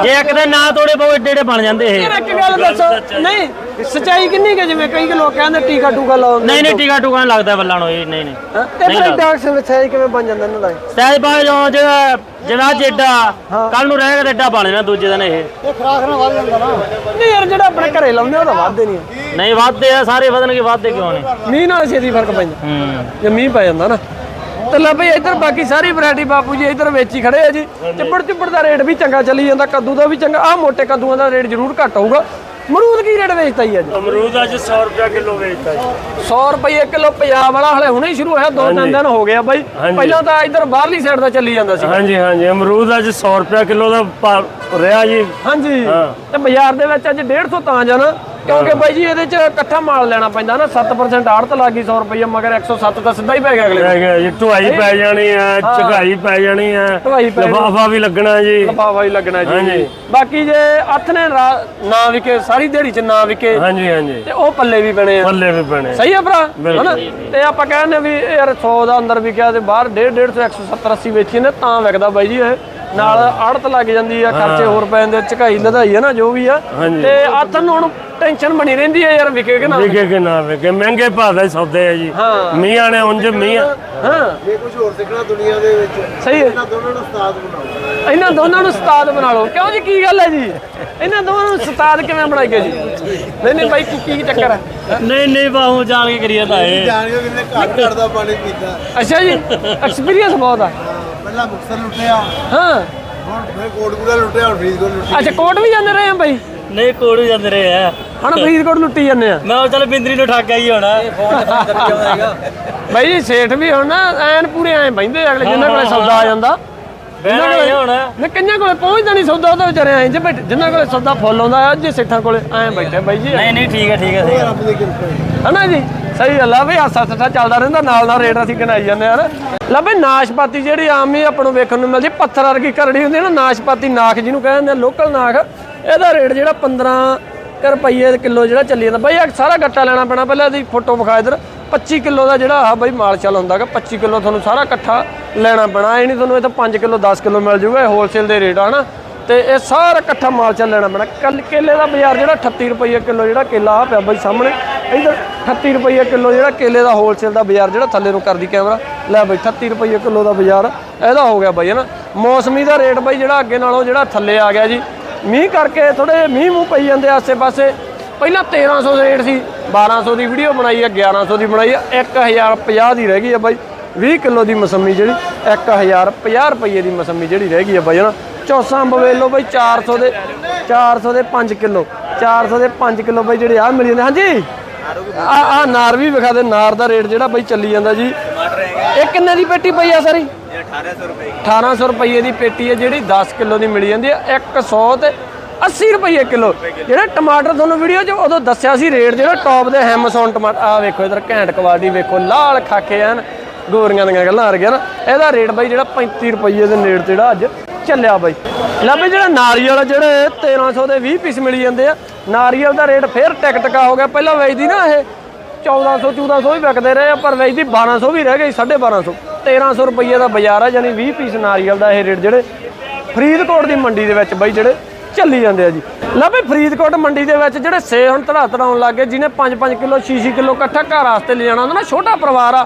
ਜੇ ਇੱਕ ਦਿਨ ਨਾ ਤੋੜੇ ਬਹੁਤ ਏਡੇ ਏਡੇ ਬਣ ਜਾਂਦੇ ਇਹ। ਇੱਕ ਗੱਲ ਦੱਸੋ। ਨਹੀਂ ਸਚਾਈ ਕਿੰਨੀ ਕਿ ਜਿਵੇਂ ਕਈ ਲੋਕ ਕਹਿੰਦੇ ਟੀਕਾ ਟੂਕਾ ਲਾਉਂਦੇ ਨਹੀਂ ਨਹੀਂ ਟੀਕਾ ਟੂਕਾ ਨਹੀਂ ਲੱਗਦਾ ਬੱਲਾਂ ਨੂੰ ਇਹ ਨਹੀਂ ਨਹੀਂ। ਹਾਂ, ਤੇ ਫਿਰ ਡਾਕਟਰ ਸਚਾਈ ਕਿਵੇਂ ਬਣ ਜਾਂਦਾ ਇਹਨਾਂ ਦਾ? ਸਹਿਜ ਪਾ ਜੋ ਜਿਹੜਾ ਜਿਹੜਾ ਜੇਡਾ ਕੱਲ ਨੂੰ ਰਹੇਗਾ ਏਡਾ ਬਣ ਜਾਣਾ ਦੂਜੇ ਦਿਨ ਇਹ। ਇਹ ਖਰਾਕ ਨਾਲ ਵੱਧ ਜਾਂਦਾ ਨਾ। ਨਹੀਂ ਯਾਰ ਜਿਹੜਾ ਆਪਣੇ ਘਰੇ ਲਾਉਂਦੇ ਉਹ ਤਾਂ ਵੱਧਦੇ ਨਹੀਂ ਆ। ਨਹੀਂ ਵੱਧਦੇ ਆ ਸਾਰੇ ਵਧਣਗੇ ਵੱਧਦੇ ਕਿਉਂ ਨਹੀਂ? ਮੀਂਹ ਨਾਲ ਛੇਤੀ ਫ਼ਰਕ ਪੈਂਦਾ ਹੂੰ। ਜੇ ਮੀਂਹ ਪੈ ਜਾਂਦਾ ਨਾ। ਤੇ ਲੈ ਬਈ ਇੱਧਰ ਬਾਕੀ ਸਾਰੀ ਵੈਰਾਈਟੀ ਬਾਪੂ ਜੀ ਇੱਧਰ ਵੇਚੀ ਖੜੇ ਆ ਜੀ। ਚਿੱਬੜ ਚਿੱਬੜ ਦਾ ਰੇਟ ਵੀ ਚੰਗਾ ਚੱਲੀ ਜਾਂਦਾ ਕੱਦੂ ਦਾ ਵੀ ਚੰਗਾ। ਆਹ ਮੋਟੇ ਕੱਦੂਆਂ ਦਾ ਰੇਟ ਜ਼ਰੂਰ ਘੱਟ ਹੋਊਗਾ। ਮਰੂਦ ਕੀ ਰੇਟ ਵੇਚਦਾ ਜੀ ਅੱਜ? ਅਮਰੂਦ ਅੱਜ 100 ਰੁਪਏ ਕਿਲੋ ਵੇਚਦਾ ਜੀ। 100 ਰੁਪਏ ਕਿਲੋ ਪੰਜਾਬ ਵਾਲਾ ਹਲੇ ਹੁਣੇ ਹੀ ਸ਼ੁਰੂ ਹੋਇਆ ਦੋ ਤਿੰਨ ਦਿਨ ਹੋ ਗਿਆ ਬਾਈ। ਪਹਿਲਾਂ ਤਾਂ ਇੱਧਰ ਬਾਹਰਲੀ ਸਾਈਡ ਦਾ ਚੱਲੀ ਜਾਂਦਾ ਸੀ। ਹਾਂਜੀ ਹਾਂਜੀ। ਅਮਰੂਦ ਅੱਜ 100 ਰੁਪਏ ਕਿਲੋ ਦਾ ਭਾ- ਰਿਹਾ ਜੀ। ਹਾਂਜੀ। ਤੇ ਬਾਜ਼ਾਰ ਦੇ ਵਿੱਚ ਅੱਜ 150 ਤਾਂ ਜਾਣਾ। ਕਿਉਂਕਿ ਬਾਈ ਜੀ ਇਹਦੇ ਚ ਇਕੱਠਾ ਮਾਲ ਲੈਣਾ ਪੈਂਦਾ ਨਾ 7% ਆੜਤ ਲੱਗੀ 100 ਰੁਪਏ ਮਗਰ 107 ਤਾਂ ਸਿੱਧਾ ਹੀ ਪੈ ਗਿਆ ਅਗਲੇ। ਰਹਿ ਗਿਆ ਜੀ ਢੁਆਈ ਪੈ ਜਾਣੀ ਹੈ। ਝਗਾਈ ਪੈ ਜਾਣੀ ਪੈ ਜਾਣੀ। ਲਫਾਫਾ ਵੀ ਲੱਗਣਾ ਜੀ। ਲਫਾਫਾ ਹੀ ਲੱਗਣਾ ਜੀ। ਬਾਕੀ ਜੇ ਹੱਥ ਨੇ ਨਾ ਵਿਕੇ ਸਾਰੀ ਦਿਹਾੜੀ ਚ ਨਾ ਵਿਕੇ ਹਾਂਜੀ ਹਾਂਜੀ। ਤੇ ਉਹ ਪੱਲੇ ਵੀ ਬਣੇ ਆ। ਪੱਲੇ ਵੀ ਬਣੇ ਸਹੀ ਆ ਭਰਾ। ਹਨਾ? ਤੇ ਆਪਾਂ ਕਹਿੰਦੇ ਵੀ ਯਾਰ 100 ਦਾ ਅੰਦਰ ਵਿਕਿਆ ਤੇ ਬਾਹਰ 150 150 170 80 ਵੇਚੀ ਨੇ ਤਾਂ ਵਿਕਦਾ ਬਾਈ ਜੀ ਇਹ। ਨਾਲ ਆੜਤ ਲੱਗ ਜਾਂਦੀ ਆ ਖਰਚੇ ਹੋਰ ਪੈ ਜਾਂਦੇ ਝਕਾਈ ਲਦਾਈ ਹੈ ਨਾ ਜੋ ਵੀ ਆ। ਤੇ ਹੱਥ ਨੂੰ ਹੁਣ ਟੈਨਸ਼ਨ ਬਣੀ ਰਹਿੰਦੀ ਹੈ ਯਾਰ ਵਿਕੇ ਕਿ ਨਾ ਵਿਕੇ ਕਿ ਨਾ ਵਿਕੇ। ਮਹਿੰਗੇ ਭਾਅ ਦੇ ਸੌਦੇ ਆ ਜੀ। ਹਾਂ। ਮੀਂਹ ਆਣੇ ਉਂਝ ਮੀਂਹ। ਹਾਂ। ਜੇ ਕੁਝ ਹੋਰ ਸਿੱਖਣਾ ਦੁਨੀਆ ਦੇ ਵਿੱਚ ਸਹੀ ਹੈ। ਇਹਨਾਂ ਦੋਨਾਂ ਨੂੰ ਉਸਤਾਦ ਬਣਾਓ। ਇਹਨਾਂ ਦੋਨਾਂ ਨੂੰ ਉਸਤਾਦ ਬਣਾ ਲਓ। ਕਿਉਂ ਜੀ ਕੀ ਗੱਲ ਹੈ ਜੀ? ਇਹਨਾਂ ਦੋਵਾਂ ਨੂੰ ਉਸਤਾਦ ਕਿਵੇਂ ਬਣਾਈਏ ਜੀ? ਨਹੀਂ ਨਹੀਂ ਬਾਈ ਕੀ ਕੀ ਚੱਕਰ ਹੈ? ਨਹੀਂ ਨਹੀਂ ਬਾਹੂ ਜਾਣ ਕੇ ਕਰੀ ਜਾਂਦਾ ਇਹ। ਜਾਣ ਕੇ ਕਿੰਨੇ ਘੱਟ ਘੱਟ ਦਾ ਪਾਣੀ ਪੀਤਾ। ਅੱਛਾ ਜੀ ਐਕਸਪੀਰੀਅੰਸ ਬਹੁਤ ਆ। ਪਹਿਲਾਂ ਮੁਕਤਸਰ ਲੁੱਟਿਆ। ਹਾਂ। ਹੁਣ ਫਿਰ ਕੋਟਕੂੜਾ ਲੁੱਟਿਆ ਹੁਣ ਫਰੀਦਕੋਟ ਲੁੱਟਿਆ ਅੱਛਾ ਕੋਟ ਵੀ ਜਾਂਦੇ ਰਹੇ ਆ ਬਾਈ? ਨਹੀਂ ਕੋੜ ਜਾਂਦੇ ਰਹੇ ਆ। ਹੁਣ ਫਰੀਦਕੋਟ ਲੁੱਟੀ ਜਾਂਦੇ ਆ। ਮੈਂ ਚੱਲ ਬਿੰਦਰੀ ਨੂੰ ਠੱਗ ਆਈ ਹੋਣਾ। ਬਾਈ ਜੀ ਸੇਠ ਵੀ ਹੁਣ ਨਾ ਐਨ ਪੂਰੇ ਐ ਬੈਂਦੇ ਅਗਲੇ ਜਿੰਨਾਂ ਕੋਲੇ ਸੌਦਾ ਆ ਜਾਂਦਾ। ਜਿੰਨਾਂ ਕੋਲੇ ਹੁਣ। ਨਾ ਕਈਆਂ ਕੋਲੇ ਪਹੁੰਚਦਾ ਨਹੀਂ ਸੌਦਾ ਉਹ ਤਾਂ ਵਿਚਾਰੇ ਐਂ ਜੇ ਬੈਠੇ ਜਿੰਨਾਂ ਕੋਲੇ ਸੌਦਾ ਫੁੱਲ ਆਉਂਦਾ ਆ ਜੇ ਸੇਠਾਂ ਕੋਲੇ ਐਂ ਬੈਠੇ ਬਾਈ ਜੀ। ਨਹੀਂ ਨਹੀਂ ਠੀਕ ਹੈ ਠੀਕ ਹੈ ਰੱਬ ਦੀ ਕਿਰਪਾ ਹੈ। ਹਨਾ ਜੀ? ਸਹੀ ਗੱਲ ਆ ਵੀ ਹਾਸਾ ਸੱਟਾ ਚੱਲਦਾ ਰਹਿੰਦਾ, ਨਾਲ ਨਾਲ ਰੇਟ ਅਸੀਂ ਗਣਾਈ ਜਾਂਦੇ ਆ ਨਾ। ਲੈ ਨਾਸ਼ਪਾਤੀ ਜਿਹੜੀ ਆਮ ਹੀ ਆਪਾਂ ਨੂੰ ਵੇਖਣ ਨੂੰ ਮਿਲਦੀ, ਪੱਥਰ ਵਰਗੀ ਕਰੜੀ ਹੁੰਦੀ ਹੈ ਨਾ, ਨਾਸ਼ਪਾਤੀ ਨਾਖ ਜਿਹਨੂੰ ਕਹਿੰਦੇ ਆ ਲੋਕਲ ਨਾਖ। ਇਹਦਾ ਰੇਟ ਜਿਹੜਾ 15 ਕੁ ਰੁਪਈਏ ਕਿਲੋ ਜਿਹੜਾ ਚੱਲੀ ਜਾਂਦਾ। ਬਾਈ ਇਹ ਸਾਰਾ ਗੱਟਾ ਲੈਣਾ ਪੈਣਾ, ਪਹਿਲਾਂ ਅਸੀਂ ਫੋਟੋ ਵਿਖਾ ਇਧਰ। 25 ਕਿਲੋ ਦਾ ਜਿਹੜਾ ਆ ਬਾਈ ਮਾਲ ਚੱਲ ਹੁੰਦਾਗਾ 25 ਕਿਲੋ ਤੁਹਾਨੂੰ ਸਾਰਾ ਇਕੱਠਾ ਲੈਣਾ ਪੈਣਾ। ਇਹ ਨਹੀਂ ਤੁਹਾਨੂੰ ਇੱਥੇ ਤਾਂ 5 ਕਿਲੋ 10 ਕਿਲੋ ਮਿਲ ਜਾਊਗਾ ਇਹ ਹੋਲਸੇਲ ਦੇ ਰੇਟ ਆ ਨਾ ਤੇ ਇਹ ਸਾਰਾ ਇਕੱਠਾ ਮਾਲ ਚੱਲ ਲੈਣਾ ਪੈਣਾ। ਕੱਲ ਕੇਲੇ ਦਾ ਬਾਜ਼ਾਰ ਜਿਹੜਾ 38 ਰੁਪਏ ਕਿਲੋ ਜਿਹੜਾ ਕੇਲਾ ਆ ਪਿਆ ਬਾਈ ਸਾਹਮਣੇ। ਇਧਰ 38 ਰੁਪਏ ਕਿਲੋ ਜਿਹੜਾ ਕੇਲੇ ਦਾ ਹੋਲਸੇਲ ਦਾ ਬਾਜ਼ਾਰ ਜਿਹੜਾ ਥੱਲੇ ਨੂੰ ਕਰਦੀ ਕੈਮਰਾ ਲੈ ਬਈ 38 ਰੁਪਏ ਕਿਲੋ ਦਾ ਬਾਜ਼ਾਰ। ਇਹਦਾ ਹੋ ਗਿਆ ਬਈ, ਹਨਾ? ਮੌਸਮੀ ਦਾ ਰੇਟ ਬਾਈ ਜਿਹੜਾ ਅੱਗੇ ਨਾਲੋਂ ਜਿਹੜਾ ਥੱਲੇ ਆ ਗਿਆ ਜੀ। ਮੀਂਹ ਕਰਕੇ ਥੋੜੇ ਮੀਂਹ ਮੂੰਹ ਪਈ ਜਾਂਦੇ ਆਸੇ-ਪਾਸੇ। ਪਹਿਲਾਂ 1300 ਦਾ ਰੇਟ ਸੀ 1200 ਦੀ ਵੀਡੀਓ ਬਣਾਈ ਆ 1100 ਦੀ ਬਣਾਈ ਆ 1050 ਦੀ ਰਹਿ ਗਈ ਆ ਬਾਈ। 20 ਕਿਲੋ ਦੀ ਮਸੰਮੀ ਜਿਹੜੀ 1050 ਰੁਪਏ ਦੀ ਮਸੰਮੀ ਜਿਹੜੀ ਰਹਿ ਗਈ ਆ ਬਾਈ, ਹਨਾ? ਚੌਸਾ ਅੰਬ ਵੇਖ ਲਓ ਬਾਈ 400 ਦੇ 400 ਦੇ 5 ਕਿਲੋ 400 ਦੇ 5 ਕਿਲੋ ਬਾਈ ਜਿਹੜੇ ਆ ਮਿਲ ਜਾਂਦੇ। ਹਾਂਜੀ? ਆ ਆ ਨਾਰ ਵੀ ਵਿਖਾ ਦੇ, ਨਾਰ ਦਾ ਰੇਟ ਜਿਹੜਾ ਬਾਈ ਚੱਲੀ ਜਾਂਦਾ ਜੀ। ਇਹ ਕਿੰਨੇ ਦੀ ਪੇਟੀ ਪਈ ਆ ਸਾਰੀ? 1800 ਰੁਪਏ 1800 ਰੁਪਏ ਦੀ ਪੇਟੀ ਹੈ, ਜਿਹੜੀ 10 ਕਿਲੋ ਦੀ ਮਿਲ ਜਾਂਦੀ ਹੈ 100 ਤੇ 80 ਰੁਪਏ ਕਿਲੋ। ਜਿਹੜੇ ਟਮਾਟਰ ਤੁਹਾਨੂੰ ਵੀਡੀਓ 'ਚ ਉਦੋਂ ਦੱਸਿਆ ਸੀ, ਰੇਟ ਜਿਹੜਾ ਟੌਪ ਦੇ ਹੈਮਸੌਨ ਟਮਾਟਰ ਆ ਵੇਖੋ ਇਧਰ, ਘੈਂਟ ਕੁਆਲਿਟੀ ਵੇਖੋ, ਲਾਲ ਖਾਕੇ ਐਨ ਗੋਰੀਆਂ ਦੀਆਂ ਗੱਲਾਂ ਆ ਰਹੀਆਂ ਨਾ। ਇਹਦਾ ਰੇਟ ਬਾਈ ਜਿਹੜਾ 35 ਰੁਪਏ ਦੇ ਨੇੜ ਤੇ ਜਿਹੜਾ ਅੱਜ ਚੱਲਿਆ ਬਾਈ। ਲੈ ਬਈ ਜਿਹੜਾ ਨਾਰੀਅਲ ਆ ਜਿਹੜੇ 1300 ਦੇ 20 ਪੀਸ ਮਿਲੀ ਜਾਂਦੇ ਆ ਨਾਰੀਅਲ ਦਾ ਰੇਟ ਫੇਰ ਟਿਕ ਟਕਾ ਹੋ ਗਿਆ। ਪਹਿਲਾਂ ਵੇਚਦੀ ਨਾ ਇਹ 1400 1400 ਵੀ ਵਿਕਦੇ ਰਹੇ ਆ, ਪਰ ਵੇਚਦੀ 1200 ਵੀ ਰਹਿ ਗਈ 1250 1300 ਰੁਪਏ ਦਾ ਬਾਜ਼ਾਰ ਆ ਯਾਨੀ 20 ਪੀਸ ਨਾਰੀਅਲ ਦਾ ਇਹ ਰੇਟ ਜਿਹੜੇ ਫਰੀਦਕੋਟ ਦੀ ਮੰਡੀ ਦੇ ਵਿੱਚ ਬਾਈ ਜਿਹੜੇ ਚੱਲੀ ਜਾਂਦੇ ਆ ਜੀ। ਲੈ ਬਈ ਫਰੀਦਕੋਟ ਮੰਡੀ ਦੇ ਵਿੱਚ ਜਿਹੜੇ ਸੇ ਹੁਣ ਧੜਾ ਧੜਾਉਣ ਲੱਗ ਗਏ ਜਿਹਨੇ 5-5 ਕਿਲੋ 6-6 ਕਿਲੋ ਇਕੱਠਾ ਘਰ ਵਾਸਤੇ ਲੈ ਜਾਣਾ ਹੁੰਦਾ ਨਾ ਛੋਟਾ ਪਰਿਵਾਰ ਆ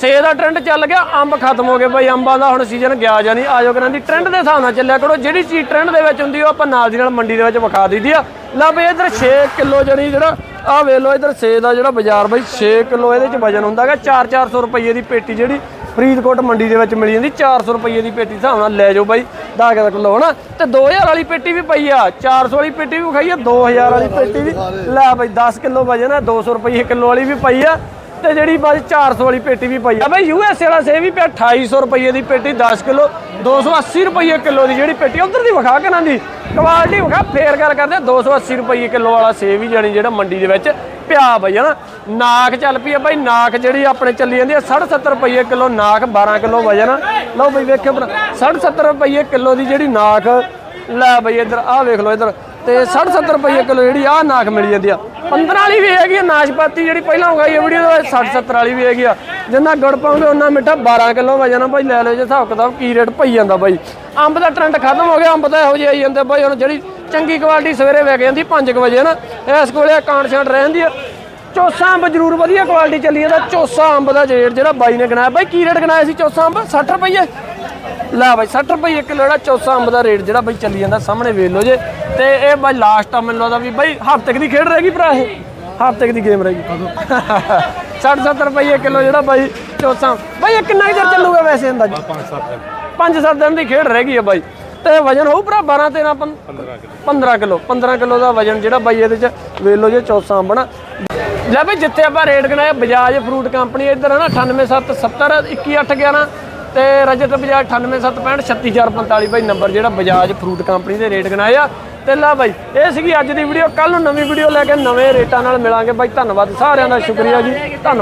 ਸੇ ਦਾ ਟ੍ਰੈਂਡ ਚੱਲ ਗਿਆ, ਅੰਬ ਖਤਮ ਹੋ ਗਏ ਬਈ, ਅੰਬਾਂ ਦਾ ਹੁਣ ਸੀਜ਼ਨ ਗਿਆ ਜਾਂ ਨਹੀਂ, ਆਜੋ ਕਰਾਂ ਦੀ ਟ੍ਰੈਂਡ ਦੇ ਹਿਸਾਬ ਨਾਲ ਚੱਲਿਆ ਕਰੋ, ਜਿਹੜੀ ਚੀਜ਼ ਟ੍ਰੈਂਡ ਦੇ ਵਿੱਚ ਹੁੰਦੀ ਉਹ ਆਪਾਂ ਨਾਲ ਦੀ ਨਾਲ ਮੰਡੀ ਦੇ ਵਿੱਚ ਵਿਖਾ ਦਈਦੀ ਆ। ਲੈ ਬਈ ਇਧਰ 6 ਕਿਲੋ ਜਣੀ ਜਿਹੜਾ ਆ ਵੇਖ ਲਓ ਇਧਰ ਸੇ ਦਾ ਜਿਹੜਾ ਬਾਜ਼ਾਰ ਬਈ 6 ਕਿਲੋ ਇਹਦੇ ਚ ਵਜਨ ਹੁੰਦਾਗਾ 4-400 ਰੁਪਏ ਦੀ ਪੇਟੀ ਜਿਹੜੀ ਫਰੀਦਕੋਟ ਮੰਡੀ ਦੇ ਵਿੱਚ ਮਿਲ ਜਾਂਦੀ 400 ਰੁਪਏ ਦੀ ਪੇਟੀ ਹਿਸਾਬ ਨਾਲ ਲੈ ਜਾਓ ਬਾਈ 10 ਕਿਲੋ, ਹਨਾ? ਤੇ 2000 ਵਾਲੀ ਪੇਟੀ ਵੀ ਪਈ ਆ 400 ਵਾਲੀ ਪੇਟੀ ਵੀ ਵਿਖਾਈ ਆ 2000 ਵਾਲੀ ਪੇਟੀ ਵੀ, ਲੈ ਬਾਈ 10 ਕਿਲੋ ਵਜਨ ਆ 200 ਰੁਪਏ ਕਿਲੋ ਵਾਲੀ ਵੀ ਪਈ ਆ। ਤੇ ਜਿਹੜੀ ਬਾਈ 400 ਵਾਲੀ ਪੇਟੀ ਵੀ ਪਈ ਆ। ਬਾਈ ਯੂਐਸ ਵਾਲਾ ਸੇ ਵੀ ਪਿਆ 2800 ਰੁਪਏ ਦੀ ਪੇਟੀ 10 ਕਿਲੋ 280 ਰੁਪਏ ਕਿਲੋ ਦੀ ਜਿਹੜੀ ਪੇਟੀ ਉਧਰ ਦੀ ਵਿਖਾ ਕੇ ਨਾ ਦੀ ਕੁਆਲਿਟੀ ਵਿਖਾ ਫੇਰ ਗੱਲ ਕਰਦੇ ਆ, 280 ਰੁਪਏ ਕਿਲੋ ਵਾਲਾ ਸੇਬ ਵੀ ਜਾਨੀ ਜਿਹੜਾ ਮੰਡੀ ਦੇ ਵਿੱਚ ਪਿਆ ਬਈ ਹਨਾ? ਨਾਕ ਚੱਲ ਪਈ ਆ ਬਾਈ ਨਾਕ ਜਿਹੜੀ ਆਪਣੇ ਚੱਲੀ ਜਾਂਦੀ ਆ 70 ਰੁਪਏ ਕਿਲੋ ਨਾਕ 12 ਕਿਲੋ ਵਜਨ ਆ। ਲਓ ਬਈ ਵੇਖਿਓ 60 70 ਰੁਪਏ ਕਿਲੋ ਦੀ ਜਿਹੜੀ ਨਾਕ ਲੈ ਬਈ ਇੱਧਰ ਆਹ ਵੇਖ ਲਓ ਇੱਧਰ। ਤੇ 60 70 ਰੁਪਏ ਕਿਲੋ ਜਿਹੜੀ ਆ ਨਾਖ ਮਿਲ ਜਾਂਦੀ ਆ। 15 ਵਾਲੀ ਵੀ ਹੈਗੀ ਆ, ਨਾਸ਼ਪਾਤੀ ਜਿਹੜੀ ਪਹਿਲਾਂ ਉਗਾਈ ਆ ਵੀਡੀਓ ਦੇ ਵਿੱਚ 60 70 ਵਾਲੀ ਵੀ ਹੈਗੀ ਆ। ਜਿੰਨਾ ਗੁੜ ਪਾਉਂਗੇ ਉਹਨਾਂ ਮਿੱਠਾ 12 ਕਿਲੋ ਵਜਨ ਆ ਬਾਈ, ਲੈ ਲਓ ਜੇ, ਹਿਸਾਬ ਕਿਤਾਬ ਕੀ ਰੇਟ ਪਈ ਜਾਂਦਾ ਬਾਈ। ਅੰਬ ਦਾ ਟ੍ਰੈਂਡ ਖਤਮ ਹੋ ਗਿਆ, ਅੰਬ ਤਾਂ ਇਹੋ ਜਿਹੇ ਆਈ ਜਾਂਦੇ ਬਾਈ, ਹੁਣ ਜਿਹੜੀ ਚੰਗੀ ਕੁਆਲਿਟੀ ਸਵੇਰੇ ਵਿਕ ਜਾਂਦੀ 5 ਵਜੇ ਨਾ, ਇਸ ਕੋਲੇ ਕਾਂਟ ਛਾਂਟ ਰਹਿੰਦੀ ਆ। ਚੋਸਾ ਅੰਬ ਜ਼ਰੂਰ ਵਧੀਆ ਕੁਆਲਿਟੀ ਚੱਲੀ ਜਾਂਦਾ, ਚੋਸਾ ਅੰਬ ਦਾ ਰੇਟ ਜਿਹੜਾ ਬਾਈ ਨੇ ਗਣਾਇਆ। ਬਾਈ, ਕੀ ਰੇਟ ਗਣਾਇਆ ਸੀ ਚੋਸਾ ਅੰਬ? 60 ਰੁਪਏ ਲੈ ਬਾਈ 60 ਰੁਪਏ ਕਿਲੋ ਜਿਹੜਾ ਚੋਸਾ ਅੰਬ ਦਾ ਰੇਟ ਜਿਹੜਾ ਬਾਈ ਚੱਲੀ ਜਾਂਦਾ ਸਾਹਮਣੇ ਵੇਖ ਲਓ ਜੇ। ਤੇ ਇਹ ਬਾਈ ਲਾਸਟ ਆ ਮੈਨੂੰ ਲੱਗਦਾ ਵੀ ਬਾਈ ਹਫ਼ਤੇ ਦੀ ਖੇਡ ਰਹੇਗੀ ਭਰਾ ਇਹ? ਹਫ਼ਤੇ ਦੀ ਗੇਮ ਰਹੇਗੀ 60 70 ਰੁਪਏ ਕਿਲੋ ਜਿਹੜਾ ਬਾਈ ਚੋਸਾ ਬਾਈ ਇਹ ਕਿੰਨਾ ਚਿਰ ਚੱਲੂਗਾ ਵੈਸੇ ਅੰਦਾਜ਼ਾ 5-7 ਦਿਨ। 5-7 ਦਿਨ ਦੀ ਖੇਡ ਰਹਿ ਗਈ ਹੈ ਬਾਈ। ਤੇ ਵਜਨ ਹੋਊ ਭਰਾ 12 13 15 ਕਿਲੋ। 15 ਕਿਲੋ ਦਾ ਵਜਨ ਜਿਹੜਾ ਬਾਈ ਇਹਦੇ ਚ ਵੇਖ ਲਓ ਜੇ ਚੌਸਾ ਅੰਬਣਾ ਲੈ ਬਈ ਜਿੱਥੇ ਆਪਾਂ ਰੇਟ ਗਣਾਇਆ ਬਜਾਜ ਫਰੂਟ ਕੰਪਨੀ ਇੱਧਰ ਹੈ ਨਾ 98770 21811 ਤੇ ਰਜਤ ਬਜਾਜ 98765 36445 ਬਾਈ ਨੰਬਰ ਜਿਹੜਾ ਬਜਾਜ ਫਰੂਟ ਕੰਪਨੀ ਦੇ ਰੇਟ ਗਣਾਏ ਆ। ਤੇ ਲੈ ਬਾਈ, ਇਹ ਸੀਗੀ ਅੱਜ ਦੀ ਵੀਡੀਓ ਕੱਲ ਨੂੰ ਨਵੀਂ ਵੀਡੀਓ ਲੈ ਕੇ ਨਵੇਂ ਰੇਟਾਂ ਨਾਲ ਮਿਲਾਂਗੇ ਬਾਈ। ਧੰਨਵਾਦ ਸਾਰਿਆਂ ਦਾ, ਸ਼ੁਕਰੀਆ ਜੀ। ਧੰਨਵਾਦ।